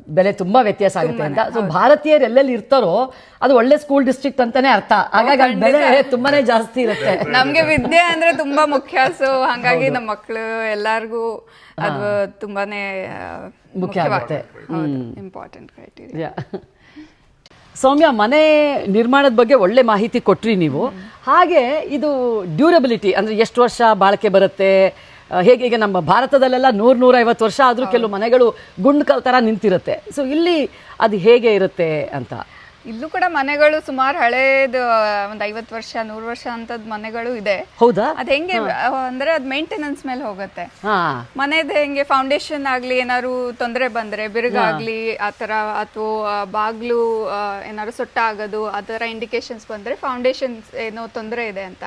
ಬೆಲೆ ತುಂಬಾ ವ್ಯತ್ಯಾಸ ಆಗುತ್ತೆ ಅಂತ. ಸೊ ಭಾರತೀಯರು ಎಲ್ಲೆಲ್ಲಿ ಇರ್ತಾರೋ ಅದು ಒಳ್ಳೆ ಸ್ಕೂಲ್ ಡಿಸ್ಟ್ರಿಕ್ಟ್ ಅಂತಾನೆ ಅರ್ಥ. ಹಾಗಾಗಿ ಬೆಲೆ ತುಂಬಾನೇ ಜಾಸ್ತಿ ಇರುತ್ತೆ. ನಮ್ಗೆ ವಿದ್ಯೆ ಅಂದ್ರೆ ತುಂಬಾ ಮುಖ್ಯ. ಸೊ ಹಂಗಾಗಿ ನಮ್ಮ ಮಕ್ಕಳು ಎಲ್ಲಾರ್ಗೂ ಅದು ತುಂಬಾನೇ ಮುಖ್ಯ ಆಗುತ್ತೆ. Important criteria. ಸೌಮ್ಯ ಮನೆ ನಿರ್ಮಾಣದ ಬಗ್ಗೆ ಒಳ್ಳೆ ಮಾಹಿತಿ ಕೊಟ್ರಿ ನೀವು. ಹಾಗೆ ಇದು ಡ್ಯೂರಬಿಲಿಟಿ ಅಂದ್ರೆ ಎಷ್ಟು ವರ್ಷ ಬಾಳಿಕೆ ಬರುತ್ತೆ? ಹೇಗೆ ಈಗ ನಮ್ಮ ಭಾರತದಲ್ಲೆಲ್ಲ ನೂರ್ ನೂರ ಐವತ್ತು ವರ್ಷ ಆದ್ರೂ ಕೆಲವು ಮನೆಗಳು ಗುಂಡ್ ಥರ ತರ ನಿಂತಿರುತ್ತೆ. ಸೊ ಇಲ್ಲಿ ಅದು ಹೇಗೆ ಇರುತ್ತೆ ಅಂತ. ಇಲ್ಲೂ ಕೂಡ ಮನೆಗಳು ಸುಮಾರು ಹಳೇದು ಒಂದ್ ಐವತ್ ವರ್ಷ ನೂರ್ ವರ್ಷ ಅಂತದ್ ಮನೆಗಳು ಇದೆ. ಹೌದಾ? ಅದ್ ಹೆಂಗೆ ಅಂದ್ರೆ ಅದ್ ಮೇಂಟೆನೆನ್ಸ್ ಮೇಲೆ ಹೋಗುತ್ತೆ. ಹಾ. ಮನೆದು ಹೆಂಗೆ ಫೌಂಡೇಶನ್ ಆಗ್ಲಿ ಏನಾದ್ರು ತೊಂದರೆ ಬಂದ್ರೆ ಬಿರುಗಾಗ್ಲಿ ಆತರ ಅಥವಾ ಬಾಗ್ಲು ಆ, ಏನಾದ್ರು ಸೊಟ್ಟ ಆಗೋದು ಆತರ ತರ ಇಂಡಿಕೇಶನ್ಸ್ ಬಂದ್ರೆ ಫೌಂಡೇಶನ್ ಏನೋ ತೊಂದರೆ ಇದೆ ಅಂತ.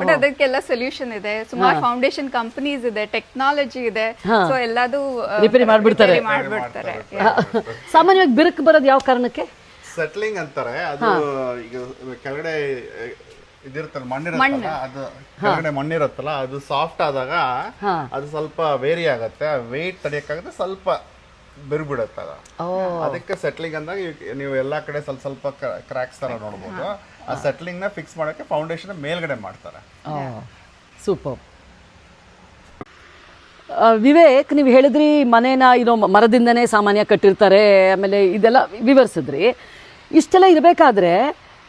ಬಟ್ ಅದಕ್ಕೆಲ್ಲ ಸೊಲ್ಯೂಷನ್ ಇದೆ. ಸುಮಾರು ಫೌಂಡೇಶನ್ ಕಂಪನೀಸ್ ಇದೆ ಟೆಕ್ನಾಲಜಿ ಇದೆ. ಸೊ ಎಲ್ಲದು ಆ, ಮಾಡ್ಬಿಡ್ತಾರೆ. ಸಾಮಾನ್ಯವಾಗಿ ಬಿರುಕು ಬರೋದು ಯಾವ ಕಾರಣಕ್ಕೆ? ಸೆಟ್ಲಿಂಗ್ ಅಂತಾರೆ ಅದು ಈಗ ಕೆಳಗಡೆ ಇದಿರುತ್ತಲ್ಲ ಮಣ್ಣಿರುತ್ತಲ್ಲ ಅದು ಕೆಳಗಡೆ ಮಣ್ಣಿರುತ್ತಲ್ಲ ಅದು ಸಾಫ್ಟ್ ಆದಾಗ ಅದು ಸ್ವಲ್ಪ ವೇರಿ ಆಗತ್ತೆ ವೆಯ್ಟ್ ತಡೆಯಕ್ಕಾಗತ್ತೆ ಸ್ವಲ್ಪ ಬಿರುಬಿಡುತ್ತೆ ಅದು. ಅದಕ್ಕೆ ಸೆಟ್ಲಿಂಗ್ ಅಂದಾಗ ನೀವು ಎಲ್ಲಾ ಕಡೆ ಸ್ವಲ್ಪ ಸ್ವಲ್ಪ ಕ್ರಾಕ್ಸ್ ತರ ನೋಡ್ಬೋದು. ಆ ಸೆಟ್ಲಿಂಗ್ನ ಫಿಕ್ಸ್ ಮಾಡಕ್ಕೆ ಫೌಂಡೇಶನ್ ಮೇಲ್ಗಡೆ ಮಾಡ್ತಾರೆ. ಸೂಪರ್ ವಿವೇಕ್ ನೀವು ಹೇಳಿದ್ರಿ ಮನೇನ ಇರೋ ಮರದಿಂದನೇ ಸಾಮಾನ್ಯ ಕಟ್ಟಿರ್ತಾರೆ ಆಮೇಲೆ ಇದೆಲ್ಲ ವಿವರಿಸಿದ್ರಿ. ಇಷ್ಟೆಲ್ಲ ಇರಬೇಕಾದ್ರೆ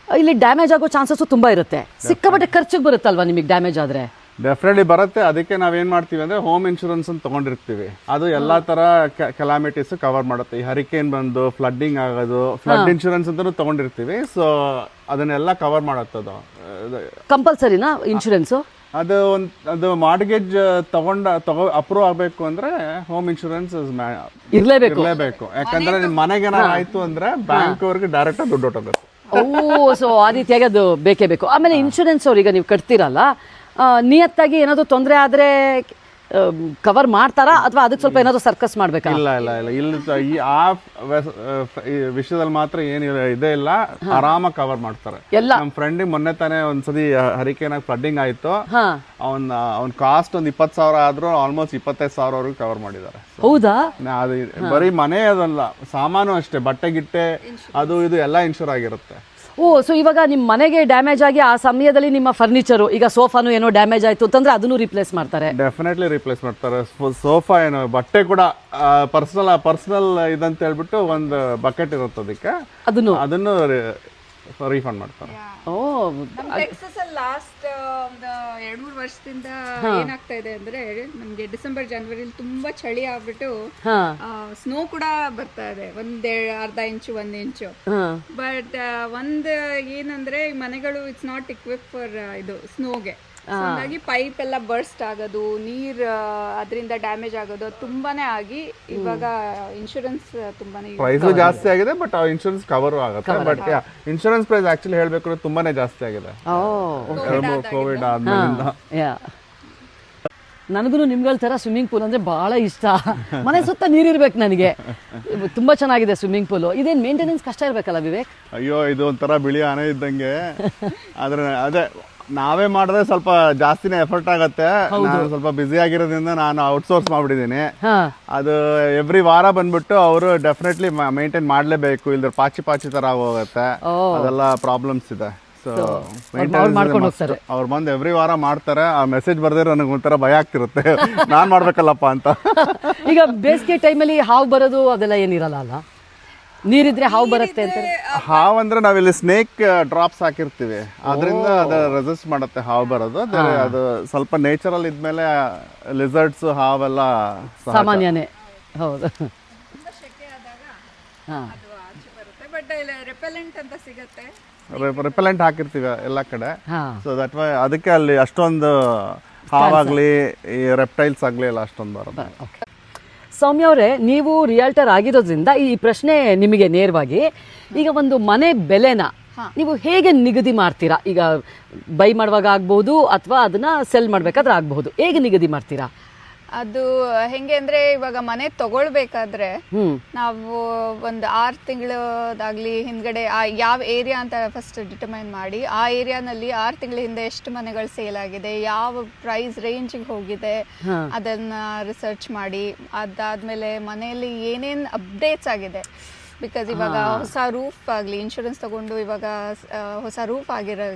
ಇಲ್ಲಿ ಡ್ಯಾಮೇಜ್ ಆಗೋ ಚಾನ್ಸಸ್ ತುಂಬಾ ಇರುತ್ತೆ. ಸಿಕ್ಕಾಪಟ್ಟೆ ಖರ್ಚಿಗೆ ಬರುತ್ತಲ್ವಾ ನಿಮಗೆ ಡ್ಯಾಮೇಜ್ ಆದ್ರೆ? ಡೆಫಿನೆಟ್ಲಿ ಬರುತ್ತೆ. ಅದಕ್ಕೆ ನಾವೇನ್ ಮಾಡ್ತೀವಿ ಅಂದ್ರೆ ಹೋಮ್ ಇನ್ಶೂರೆನ್ಸ್ ಅಂತ ತಗೊಂಡಿರ್ತೀವಿ. ಅದು ಎಲ್ಲಾ ತರ ಕೆಲಾಮಿಟೀಸ್ ಕವರ್ ಮಾಡುತ್ತೆ. ಈ ಹರಿಕೇನ್ ಬಂದು ಫ್ಲಡ್ಡಿಂಗ್ ಆಗೋದು ಫ್ಲಡ್ ಇನ್ಶೂರೆನ್ಸ್ ಅಂತ ತಗೊಂಡಿರ್ತೀವಿ. ಸೊ ಅದನ್ನೆಲ್ಲ ಕವರ್ ಮಾಡುತ್ತದು ಕಂಪಲ್ಸರಿನಾ ಇನ್ಶೂರೆನ್ಸು ಅದು ಒಂದು ಅದು ಮಾರ್ಗೇಜ್ ತಗೊಂಡ ತಗೋ ಅಪ್ರೂವ್ ಆಗಬೇಕು ಅಂದ್ರೆ ಹೋಮ್ ಇನ್ಶೂರೆನ್ಸ್ ಇರಲೇಬೇಕು. ಇರಲೇಬೇಕು. ಯಾಕಂದ್ರೆ ನಿಮ್ಮ ಮನೆಗೆ ಏನಾದ್ರು ಆಯ್ತು ಅಂದ್ರೆ ಬ್ಯಾಂಕ್ ಅವ್ರಿಗೆ ಡೈರೆಕ್ಟ್ ದುಡ್ಡು ಹೊಟ್ಟೋಗ್ಬೇಕು ಓ ಸೊ ಆ ರೀತಿಯಾಗಿ ಅದು ಬೇಕೇ ಬೇಕು. ಆಮೇಲೆ ಇನ್ಶೂರೆನ್ಸ್ ಅವ್ರು ಈಗ ನೀವು ಕಟ್ತೀರಲ್ಲ ನಿಯತ್ತಾಗಿ ಏನಾದರೂ ತೊಂದರೆ ಆದ್ರೆ ಕವರ್ ಮಾಡ್ತಾರಾ ಅಥವಾ ಅದಕ್ಕೆ ಸ್ವಲ್ಪ ಏನಾದರೂ ಸರ್ಕಸ್ ಮಾಡ್ಬೇಕು? ಇಲ್ಲ ಇಲ್ಲ ಇಲ್ಲ. ಇಲ್ಲಿ ಈ ಆ ಈ ವಿಷಯದಲ್ಲಿ ಮಾತ್ರ ಏನು ಇದೇ ಇಲ್ಲ. ಆರಾಮಾಗಿ ಕವರ್ ಮಾಡ್ತಾರೆ. ಎಲ್ಲ. ನಮ್ಮ ಫ್ರೆಂಡಿಗೆ ಮೊನ್ನೆ ತಾನೇ ಒಂದ್ಸತಿ ಹರಿಕೇನಾಗ ಫ್ಲಡ್ಡಿಂಗ್ ಆಯ್ತು. ಹಾ. ಅವನ್ ಅವ್ನ ಕಾಸ್ಟ್ ಒಂದ್ ಇಪ್ಪತ್ತು ಸಾವಿರ ಆದ್ರೂ ಆಲ್ಮೋಸ್ಟ್ ಇಪ್ಪತ್ತೈದು ಸಾವಿರವರೆಗೂ ಕವರ್ ಮಾಡಿದ್ದಾರೆ. ಹೌದಾ? ನಾ- ಅದು ಬರೀ ಮನೆ ಅದಲ್ಲ ಸಾಮಾನು ಅಷ್ಟೇ ಬಟ್ಟೆ ಗಿಟ್ಟೆ ಅದು ಇದು ಎಲ್ಲ ಇನ್ಶೂರ್ ಆಗಿರುತ್ತೆ. ಓ ಸೊ ಇವಾಗ ನಿಮ್ಮ ಮನೆಗೆ ಡ್ಯಾಮೇಜ್ ಆಗಿ ಆ ಸಮಯದಲ್ಲಿ ನಿಮ್ಮ ಫರ್ನಿಚರು ಈಗ ಸೋಫಾನು ಏನೋ ಡ್ಯಾಮೇಜ್ ಆಯಿತು ಅಂತಂದ್ರೆ ಅದನ್ನು ರಿಪ್ಲೇಸ್ ಮಾಡ್ತಾರೆ. ಡೆಫಿನೆಟ್ಲಿ ರಿಪ್ಲೇಸ್ ಮಾಡ್ತಾರೆ. ಸೋಫಾ ಏನು ಬಟ್ಟೆ ಕೂಡ ಪರ್ಸನಲ್ ಪರ್ಸನಲ್ ಇದಂತ ಹೇಳ್ಬಿಟ್ಟು ಒಂದು ಬಕೆಟ್ ಇರುತ್ತೆ ಅದಕ್ಕೆ ಅದನ್ನು ಅದನ್ನು ರೀಫಂಡ್ ಮಾಡ್ತಾರೆ. ಓ ಟೆಕ್ಸಸ್ ಅಲ್ಲಿ ಲಾಸ್ಟ್ ಒಂದು ಎರಡು ಮೂರ್ ವರ್ಷದಿಂದ ಏನಾಗ್ತಾ ಇದೆ ಅಂದ್ರೆ ನಮ್ಗೆ ಡಿಸೆಂಬರ್ ಜನವರಿಲಿ ತುಂಬಾ ಚಳಿ ಆಗ್ಬಿಟ್ಟು ಹಾ. ಸ್ನೋ ಕೂಡ ಬರ್ತಾ ಇದೆ. ಒಂದ್ ಅರ್ಧ ಇಂಚು ಒಂದ್ ಇಂಚು ಹಾ. ಬಟ್ ಒಂದ್ ಏನಂದ್ರೆ ಈ ಮನೆಗಳು ಇಟ್ಸ್ ನಾಟ್ ಇಕ್ವಿಪ್ ಫಾರ್ ಇದು ಸ್ನೋಗೆ ಹಾಗಾಗಿ ಪೈಪ್ ಎಲ್ಲ ಬರ್ಸ್ಟ್ ಆಗೋದು ನೀರ್ ಅದರಿಂದ ಡ್ಯಾಮೇಜ್ ಆಗೋದು ತುಂಬಾನೇ ಆಗಿ ಇವಾಗ ಇನ್ಶೂರೆನ್ಸ್ ತುಂಬಾನೇ ಪ್ರೈಸ್ ಜಾಸ್ತಿ ಆಗಿದೆ ಬಟ್ ಇನ್ಶೂರೆನ್ಸ್ ಕವರ್ ಆಗುತ್ತೆ. ಬಟ್ ಇನ್ಶೂರೆನ್ಸ್ ಪ್ರೈಸ್ ಆಕ್ಚುಲಿ ಹೇಳ್ಬೇಕು ಅಂದ್ರೆ ತುಂಬಾನೇ ಜಾಸ್ತಿ ಆಗಿದೆ. ಓ ಕೋವಿಡ್ ಆದ್ಮೇಲಿಂದ. ಯಾ ನನಗೂ ನಿಮ್ಗಳ ತರ ಸ್ವಿಮ್ಮಿಂಗ್ ಪೂಲ್ ಅಂದ್ರೆ ಬಹಳ ಇಷ್ಟ. ಮನೆ ಸುತ್ತ ನೀರಿರ್ಬೇಕು ನನಗೆ. ತುಂಬಾ ಚೆನ್ನಾಗಿದೆ ಸ್ವಿಮ್ಮಿಂಗ್ ಪೂಲು ಇದೇನ್ ಮೇಂಟೆನೆನ್ಸ್ ಕಷ್ಟ ಇರ್ಬೇಕಲ್ಲ ವಿವೇಕ್? ಅಯ್ಯೋ ಇದು ಒಂಥರ ಬಿಳಿ ಆನೆ ಇದ್ದಂಗೆ. ಆದ್ರೆ ಅದೇ ನಾವೇ ಮಾಡಿದ್ರೆ ಸ್ವಲ್ಪ ಜಾಸ್ತಿನೇ ಎಫರ್ಟ್ ಆಗತ್ತೆ. ನಾನು ಸ್ವಲ್ಪ ಬ್ಯುಸಿ ಆಗಿರೋದ್ರಿಂದ ನಾನು ಔಟ್ಸೋರ್ಸ್ ಮಾಡ್ಬಿಟ್ಟಿದ್ದೀನಿ ಅದು ಎವ್ರಿ ವಾರ ಬಂದ್ಬಿಟ್ಟು ಅವರು ಡೆಫಿನೆಟ್ಲಿ ಮೇಂಟೈನ್ ಮಾಡ್ಲೇಬೇಕು. ಇಲ್ದ್ರ ಪಾಚಿ ಪಾಚಿ ತರ ಹೋಗುತ್ತೆ ಅದೆಲ್ಲ ಪ್ರಾಬ್ಲಮ್ಸ್ ಇದೆ. ಅವ್ರು ಬಂದು ಎವ್ರಿ ವಾರ ಮಾಡ್ತಾರೆ. ಆ ಮೆಸೇಜ್ ಬರ್ದಿರೋ ನನಗೆ ಒಂಥರ ಭಯ ಆಗ್ತಿರುತ್ತೆ. ನಾನ್ ಮಾಡ್ಬೇಕಲ್ಲಪ್ಪ ಅಂತ. ಈಗ ಬೇಸಿಗೆ ಟೈಮಲ್ಲಿ ಹಾವು ಬರೋದು ಅದೆಲ್ಲ ಏನಿರಲ್ಲ ಅಲ್ಲ? ನೀರಿದ್ರೆ ಹಾವು ಬರುತ್ತೆ ಅಂತ ಹಾವು ಅಂದ್ರೆ ನಾವಿಲ್ಲಿ ಸ್ನೇಕ್ ಡ್ರಾಪ್ಸ್ ಹಾಕಿರ್ತೀವಿ. ಅದರಿಂದ ಅದು ರೆಸಿಸ್ಟ್ ಮಾಡುತ್ತೆ ಹಾವು ಬರೋದು. ಅದು ಸ್ವಲ್ಪ ನೇಚರಲ್ ಇದ್ಮೇಲೆ ಲಿಸರ್ಟ್ಸ್ ಹಾವೆಲ್ಲ. ಸಾಮಾನ್ಯನೇ. ಹೌದು. ಹಾ. ಅದು ಆಚೆ ಬರುತ್ತೆ. ಬಟ್ ಇಲ್ಲಿ ರೆಪೆಲೆಂಟ್ ಅಂತ ಸಿಗತ್ತೆ. ರಿಪೆಲೆಂಟ್ ಹಾಕಿರ್ತೀವಿ ಎಲ್ಲ ಕಡೆ. ಸೊ ದಟ್ ವೈ ಅದಕ್ಕೆ ಅಲ್ಲಿ ಅಷ್ಟೊಂದು ಹಾವಾಗ್ಲಿ ಈ ರೆಪ್ಟೈಲ್ಸ್ ಆಗ್ಲಿ ಎಲ್ಲ ಅಷ್ಟೊಂದು ಬರೋದು. ಸೌಮ್ಯ ಅವರೇ ನೀವು ರಿಯಲ್ಟರ್ ಆಗಿರೋದ್ರಿಂದ ಈ ಪ್ರಶ್ನೆ ನಿಮಗೆ ನೇರವಾಗಿ ಈಗ ಒಂದು ಮನೆ ಬೆಲೆನ ನೀವು ಹೇಗೆ ನಿಗದಿ ಮಾಡ್ತೀರಾ? ಈಗ ಬೈ ಮಾಡುವಾಗ ಆಗ್ಬಹುದು ಅಥವಾ ಅದನ್ನ ಸೆಲ್ ಮಾಡ್ಬೇಕಾದ್ರೆ ಆಗ್ಬಹುದು ಹೇಗೆ ನಿಗದಿ ಮಾಡ್ತೀರಾ? ಅದು ಹೆಂಗೆ ಅಂದ್ರೆ ಇವಾಗ ಮನೆ ತಗೊಳ್ಬೇಕಾದ್ರೆ ನಾವು ಒಂದು ಆರ್ ತಿಂಗಳದಾಗ್ಲಿ ಹಿಂದ್ಗಡೆ ಆ ಯಾವ ಏರಿಯಾ ಅಂತ ಫಸ್ಟ್ ಡಿಟರ್ಮೈನ್ ಮಾಡಿ ಆ ಏರಿಯಾನಲ್ಲಿ ಆರ್ ತಿಂಗಳ ಹಿಂದೆ ಎಷ್ಟು ಮನೆಗಳು ಸೇಲ್ ಆಗಿದೆ ಯಾವ ಪ್ರೈಸ್ ರೇಂಜ್ ಹೋಗಿದೆ ಅದನ್ನ ರಿಸರ್ಚ್ ಮಾಡಿ ಅದಾದ್ಮೇಲೆ ಮನೆಯಲ್ಲಿ ಏನೇನ್ ಅಪ್ಡೇಟ್ಸ್ ಆಗಿದೆ. ಬಿಕಾಸ್ ಇವಾಗ ಹೊಸ ರೂಫ್ ಆಗಲಿ ಇನ್ಶೂರೆನ್ಸ್ ತಗೊಂಡು ಇವಾಗ ಹೊಸ ರೂಫ್ ಆಗಿರೋ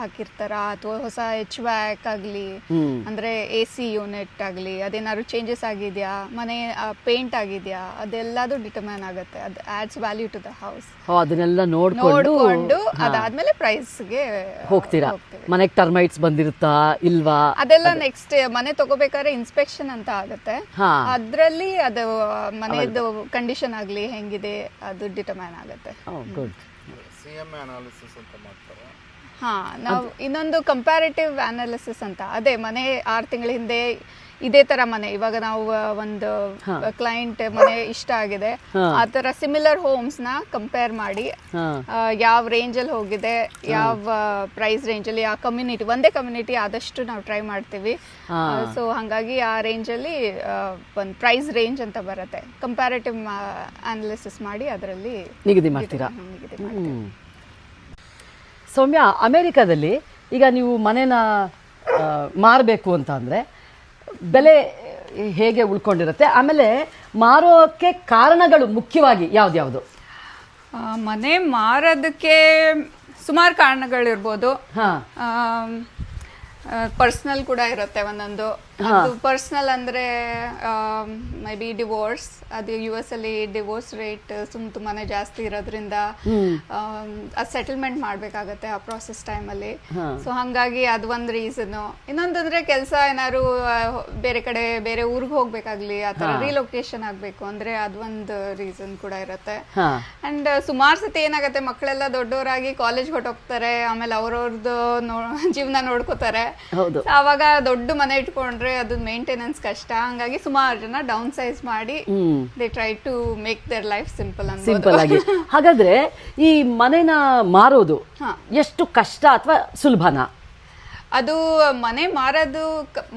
ಹಾಕಿರ್ತಾರ? ಅಥವಾ ಹೊಸ ಎಚ್ ವ್ಯಾಕ್ ಆಗಲಿ ಅಂದ್ರೆ ಎ ಸಿ ಯೂನಿಟ್ ಆಗಲಿ ಅದೇನಾದ್ರು ಚೇಂಜಸ್ ಆಗಿದೆಯಾ? ಮನೆ ಪೇಂಟ್ ಆಗಿದೆಯಾ? ಅದೆಲ್ಲದು ಡಿಟರ್ಮೈನ್ ಆಗುತ್ತೆ. ಅದು adds value to the house ಅದನ್ನೆಲ್ಲ ನೋಡ್ಕೊಂಡು ಅದಾದ್ಮೇಲೆ ಪ್ರೈಸ್ಗೆ ಹೋಗ್ತೀರಾ? ಮನೆಗೆ ಟರ್ಮೈಟ್ಸ್ ಬಂದಿರುತ್ತಾ ಇಲ್ವಾ? ಅದೆಲ್ಲ ನೆಕ್ಸ್ಟ್ ಮನೆ ತಗೋಬೇಕಾದ್ರೆ ಇನ್ಸ್ಪೆಕ್ಷನ್ ಅಂತ ಆಗುತ್ತೆ. ಅದರಲ್ಲಿ ಅದ್ರಲ್ಲಿ ಅದು ಮನೆಯದು ಕಂಡೀಷನ್ ಆಗ್ಲಿ ಹೆಂಗಿದೆ ಅದು ಡಿಟರ್ಮೈನ್ ಆಗುತ್ತೆ. ಗುಡ್ ಸಿ ಅನಾಲಿಸಿಸ್ ಅಂತ ಮಾಡ್ತಾರೆ. ಹಾ ನಾವು ಇನ್ನೊಂದು ಕಂಪ್ಯಾರಿಟಿವ್ ಅನಾಲಿಸಿಸ್ ಅಂತ ಅದೇ ಮನೆ ಆರು ತಿಂಗಳ ಹಿಂದೆ ಇದೇ ತರ ಮನೆ. ಇವಾಗ ನಾವು ಒಂದು ಕ್ಲೈಂಟ್ ಮನೆ ಇಷ್ಟ ಆಗಿದೆ. ಆ ತರ ಸಿಮಿಲರ್ ಹೋಮ್ಸ್ನ ಕಂಪೇರ್ ಮಾಡಿ ಯಾವ ರೇಂಜ್ ಅಲ್ಲಿ ಹೋಗಿದೆ ಯಾವ ಪ್ರೈಸ್ ರೇಂಜ್ ಅಲ್ಲಿ ಆ ಕಮ್ಯುನಿಟಿ ಒಂದೇ ಕಮ್ಯುನಿಟಿ ಆದಷ್ಟು ನಾವು ಟ್ರೈ ಮಾಡ್ತೀವಿ. ಸೊ ಹಾಗಾಗಿ ಆ ರೇಂಜ್ ಅಲ್ಲಿ ಒಂದು ಪ್ರೈಸ್ ರೇಂಜ್ ಅಂತ ಬರುತ್ತೆ. ಕಂಪ್ಯಾರಿಟಿವ್ ಅನಾಲಿಸಿಸ್ ಮಾಡಿ ಅದರಲ್ಲಿ ನಿಗದಿ ಮಾಡ್ತೀರಾ. ಸೌಮ್ಯ ಅಮೆರಿಕದಲ್ಲಿ ಈಗ ನೀವು ಮನೆನ ಮಾರಬೇಕು ಅಂತ ಅಂದರೆ ಬೆಲೆ ಹೇಗೆ ಉಳ್ಕೊಂಡಿರುತ್ತೆ? ಆಮೇಲೆ ಮಾರೋಕ್ಕೆ ಕಾರಣಗಳು ಮುಖ್ಯವಾಗಿ ಯಾವ್ದ್ಯಾವುದು? ಮನೆ ಮಾರೋದಕ್ಕೆ ಸುಮಾರು ಕಾರಣಗಳಿರ್ಬೋದು. ಹಾಂ. ಪರ್ಸ್ನಲ್ ಕೂಡ ಇರುತ್ತೆ ಒಂದೊಂದು. ಪರ್ಸ್ನಲ್ ಅಂದ್ರೆ ಮೇ ಬಿ ಡಿವೋರ್ಸ್ ಅದು ಯು ಎಸ್ ಅಲ್ಲಿ ಡಿವೋರ್ಸ್ ರೇಟ್ ಸುಮ್ ತುಂಬಾನೇ ಜಾಸ್ತಿ ಇರೋದ್ರಿಂದ ಆ ಸೆಟಲ್ಮೆಂಟ್ ಮಾಡ್ಬೇಕಾಗತ್ತೆ ಆ ಪ್ರೊಸೆಸ್ ಟೈಮ್ ಅಲ್ಲಿ. ಸೊ ಹಂಗಾಗಿ ಅದು ಒಂದ್ ರೀಸನ್ ಇನ್ನೊಂದಂದ್ರೆ ಕೆಲಸ ಏನಾದ್ರು ಬೇರೆ ಕಡೆ ಬೇರೆ ಊರಿಗೆ ಹೋಗ್ಬೇಕಾಗ್ಲಿ ಆ ಥರ ರಿಲೊಕೇಶನ್ ಆಗ್ಬೇಕು. ಅಂದ್ರೆ ಅದೊಂದು ರೀಸನ್ ಕೂಡ ಇರುತ್ತೆ. ಅಂಡ್ ಸುಮಾರು ಸತಿ ಏನಾಗತ್ತೆ ಮಕ್ಕಳೆಲ್ಲ ದೊಡ್ಡವರಾಗಿ ಕಾಲೇಜ್ ಹೊಟ್ಟೋಗ್ತಾರೆ ಆಮೇಲೆ ಅವ್ರವ್ರದ್ದು ಜೀವನ ನೋಡ್ಕೋತಾರೆ. ಅವಾಗ ದೊಡ್ಡ ಮನೆ ಇಟ್ಕೊಂಡ್ರೆ ಅದು ಮೇಂಟೆನೆನ್ಸ್ ಕಷ್ಟ. ಹಂಗಾಗಿ ಸುಮಾರು ಜನ ಡೌನ್ ಸೈಜ್ ಮಾಡಿ they try to make their life simple simple ಆಗಿ. ಹಾಗಾದ್ರೆ ಈ ಮನೆನ ಮಾರೋದು ಎಷ್ಟು ಕಷ್ಟ ಅಥವಾ ಸುಲಭನ? ಅದು ಮನೆ ಮಾರೋದು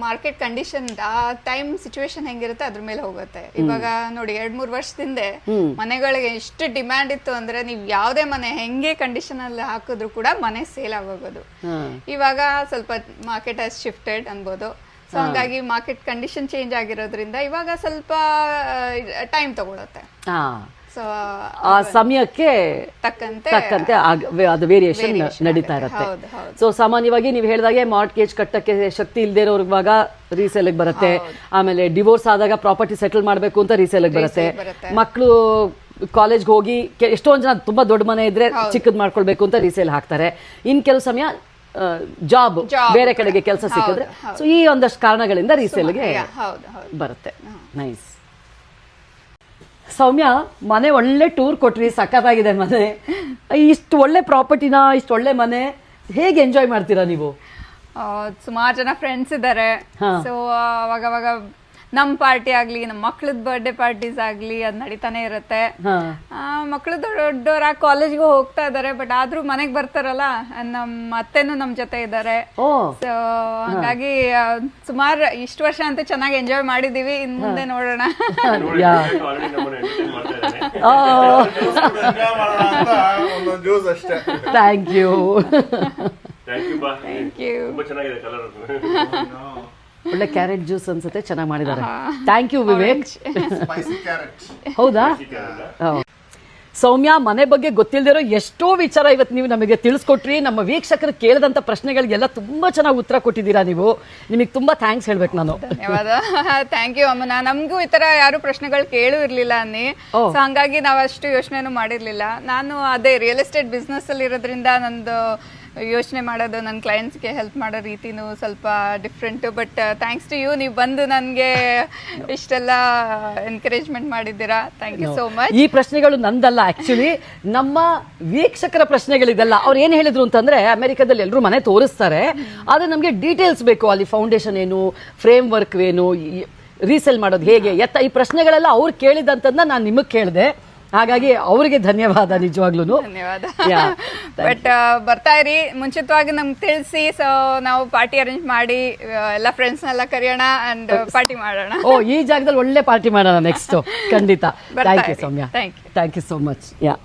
ಮಾರ್ಕೆಟ್ ಕಂಡೀಷನ್ ಆ ಟೈಮ್ ಸಿಚುವೇಶನ್ ಹೆಂಗಿರುತ್ತೆ ಅದ್ರ ಮೇಲೆ ಹೋಗುತ್ತೆ. ಇವಾಗ ನೋಡಿ ಎರಡ್ ಮೂರ್ ವರ್ಷದಿಂದ ಮನೆಗಳಿಗೆ ಎಷ್ಟು ಡಿಮ್ಯಾಂಡ್ ಇತ್ತು ಅಂದ್ರೆ ನೀವು ಯಾವ್ದೇ ಮನೆ ಹೆಂಗೆ ಕಂಡೀಷನ್ ಅಲ್ಲಿ ಹಾಕಿದ್ರು ಕೂಡ ಮನೆ ಸೇಲ್ ಆಗೋಗೋದು. ಇವಾಗ ಸ್ವಲ್ಪ ಮಾರ್ಕೆಟ್ ಹಸ್ ಶಿಫ್ಟೆಡ್ ಅನ್ಬೋದು ಸೊ ಹಂಗಾಗಿ ಮಾರ್ಕೆಟ್ ಕಂಡೀಷನ್ ಚೇಂಜ್ ಆಗಿರೋದ್ರಿಂದ ಇವಾಗ ಸ್ವಲ್ಪ ಟೈಮ್ ತಗೊಳುತ್ತೆ. ಆ ಸಮಯಕ್ಕೆ ತಕ್ಕಂತೆ ತಕ್ಕಂತೆ ಅದು ವೇರಿಯೇಷನ್ ನಡೀತಾ ಇರುತ್ತೆ. ಸೊ ಸಾಮಾನ್ಯವಾಗಿ ನೀವು ಹೇಳಿದಾಗೆ ಮಾರ್ಟ್ಗೇಜ್ ಕಟ್ಟಕ್ಕೆ ಶಕ್ತಿ ಇಲ್ಲದೆ ಇರೋರ್ವಾಗ ರೀಸೇಲ್ಗೆ ಬರುತ್ತೆ. ಆಮೇಲೆ ಡಿವೋರ್ಸ್ ಆದಾಗ ಪ್ರಾಪರ್ಟಿ ಸೆಟಲ್ ಮಾಡಬೇಕು ಅಂತ ರೀಸೇಲ್ಗೆ ಬರುತ್ತೆ. ಮಕ್ಕಳು ಕಾಲೇಜ್ಗೆ ಹೋಗಿ ಎಷ್ಟೊಂದ್ ಜನ ತುಂಬಾ ದೊಡ್ಡ ಮನೆ ಇದ್ರೆ ಚಿಕ್ಕದ್ ಮಾಡ್ಕೊಳ್ಬೇಕು ಅಂತ ರೀಸೇಲ್ ಹಾಕ್ತಾರೆ. ಇನ್ ಕೆಲವು ಸಮಯ ಜಾಬ್ ಬೇರೆ ಕಡೆಗೆ ಕೆಲಸ ಸಿಕ್ಕಿದ್ರೆ. ಸೊ ಈ ಒಂದಷ್ಟು ಕಾರಣಗಳಿಂದ ರೀಸೇಲ್ಗೆ ಬರುತ್ತೆ. ನೈಸ್ ಸೌಮ್ಯ ಮನೆ ಒಳ್ಳೆ ಟೂರ್ ಕೊಟ್ರಿ ಸಖತ್ತಾಗಿದೆ ಮನೆ. ಇಷ್ಟು ಒಳ್ಳೆ ಪ್ರಾಪರ್ಟಿನ ಇಷ್ಟು ಒಳ್ಳೆ ಮನೆ ಹೇಗೆ ಎಂಜಾಯ್ ಮಾಡ್ತೀರಾ ನೀವು? ಸುಮಾರು ಜನ ಫ್ರೆಂಡ್ಸ್ ಇದ್ದಾರೆ. ಸೊ ಅವಾಗ ಅವಾಗ ನಮ್ ಪಾರ್ಟಿ ಆಗ್ಲಿ ನಮ್ಮ ಮಕ್ಳದ್ ಬರ್ಡೇ ಪಾರ್ಟೀಸ್ ಆಗ್ಲಿ ಅದ್ ನಡೀತಾನೆ ಇರುತ್ತೆ. ಮಕ್ಳು ದೊಡ್ಡವರ ಕಾಲೇಜ್ಗೆ ಹೋಗ್ತಾ ಇದಾರೆ ಬಟ್ ಆದ್ರೂ ಮನೆಗ್ ಬರ್ತಾರಲ್ಲ ನಮ್ಮ ಅತ್ತೆನೂ ನಮ್ ಜೊತೆ ಇದ್ದಾರೆ ಓ. ಸೊ ಹಾಗಾಗಿ ಸುಮಾರು ಇಷ್ಟು ವರ್ಷ ಅಂತೂ ಚೆನ್ನಾಗಿ ಎಂಜಾಯ್ ಮಾಡಿದೀವಿ. ಇನ್ ಮುಂದೆ ನೋಡೋಣ. Thank you. ಥ್ಯಾಂಕ್ ಯು ಒಳ್ಳೆ ಕ್ಯಾರೆಟ್ ಜ್ಯೂಸ್ ಅನ್ಸುತ್ತೆ ಚೆನ್ನಾಗಿ ಮಾಡಿದ್ದಾರೆ. Thank you Vivek spicy carrot ಹೌದಾ. ಸೌಮ್ಯ ಮನೆ ಬಗ್ಗೆ ಗೊತ್ತಿಲ್ಲದಿರೋ ಎಷ್ಟೋ ವಿಚಾರ ಇವತ್ತು ನೀವು ನಮಗೆ ತಿಳಿಸ್ಕೊಟ್ರಿ. ನಮ್ಮ ವೀಕ್ಷಕರು ಕೇಳಿದಂಥ ಪ್ರಶ್ನೆಗಳಿಗೆಲ್ಲ ತುಂಬಾ ಚೆನ್ನಾಗಿ ಉತ್ತರ ಕೊಟ್ಟಿದ್ದೀರಾ ನೀವು. ನಿಮಗೆ ತುಂಬಾ ಥ್ಯಾಂಕ್ಸ್ ಹೇಳ್ಬೇಕು ನಾನು. ಧನ್ಯವಾದ. ಥ್ಯಾಂಕ್ ಯು ಅಮ್ಮನ ನಮಗೂ ಈ ಥರ ಯಾರು ಪ್ರಶ್ನೆಗಳು ಕೇಳೂ ಇರಲಿಲ್ಲ ಅನ್ನಿ. ಸೊ ಹಂಗಾಗಿ ನಾವು ಅಷ್ಟು ಯೋಚನೆನೂ ಮಾಡಿರಲಿಲ್ಲ. ನಾನು ಅದೇ ರಿಯಲ್ ಎಸ್ಟೇಟ್ ಬಿಸ್ನೆಸ್ ಅಲ್ಲಿ ಇರೋದ್ರಿಂದ ನಂದು ಯೋಚನೆ ಮಾಡೋದು ನನ್ನ ಕ್ಲೈಂಟ್ಸ್ಗೆ ಹೆಲ್ಪ್ ಮಾಡೋ ರೀತಿನೂ ಸ್ವಲ್ಪ different but thanks to you ನೀವು ಬಂದು ನನಗೆ ಇಷ್ಟೆಲ್ಲ ಎನ್ಕರೇಜ್ಮೆಂಟ್ ಮಾಡಿದ್ದೀರಾ. ಥ್ಯಾಂಕ್ ಯು ಸೋ ಮಚ್ ಈ ಪ್ರಶ್ನೆಗಳು ನಂದಲ್ಲ ಆ್ಯಕ್ಚುಲಿ ನಮ್ಮ ವೀಕ್ಷಕರ ಪ್ರಶ್ನೆಗಳಿದೆಲ್ಲ ಅವ್ರು ಏನು ಹೇಳಿದ್ರು ಅಂತಂದ್ರೆ ಅಮೆರಿಕದಲ್ಲಿ ಎಲ್ಲರೂ ಮನೆ ತೋರಿಸ್ತಾರೆ. ಆದರೆ ನಮಗೆ ಡೀಟೇಲ್ಸ್ ಬೇಕು. ಅಲ್ಲಿ ಫೌಂಡೇಶನ್ ಏನು ಫ್ರೇಮ್ ವರ್ಕ್ ಏನು ರೀಸೇಲ್ ಮಾಡೋದು ಹೇಗೆ ಎತ್ತ ಈ ಪ್ರಶ್ನೆಗಳೆಲ್ಲ ಅವ್ರು ಕೇಳಿದಂತಂದ ನಾನು ನಿಮಗೆ ಕೇಳಿದೆ. ಹಾಗಾಗಿ ಅವರಿಗೆ ಧನ್ಯವಾದ ನಿಜವಾಗ್ಲೂ ಧನ್ಯವಾದ. ಬಟ್ ಬರ್ತಾ ಇರಿ. ಮುಂಚಿತವಾಗಿ ನಮ್ಗೆ ತಿಳಿಸಿ ಸೊ ನಾವು ಪಾರ್ಟಿ ಅರೇಂಜ್ ಮಾಡಿ ಎಲ್ಲ ಎಲ್ಲ ಫ್ರೆಂಡ್ಸ್ನೆಲ್ಲ ಕರೆಯೋಣ ಅಂಡ್ ಪಾರ್ಟಿ ಮಾಡೋಣ. ಓ ಈ ಜಾಗದಲ್ಲಿ ಒಳ್ಳೆ ಪಾರ್ಟಿ ಮಾಡೋಣ ನೆಕ್ಸ್ಟ್ ಖಂಡಿತ. Thank you. Soumya. Thank you. Thank you so much yeah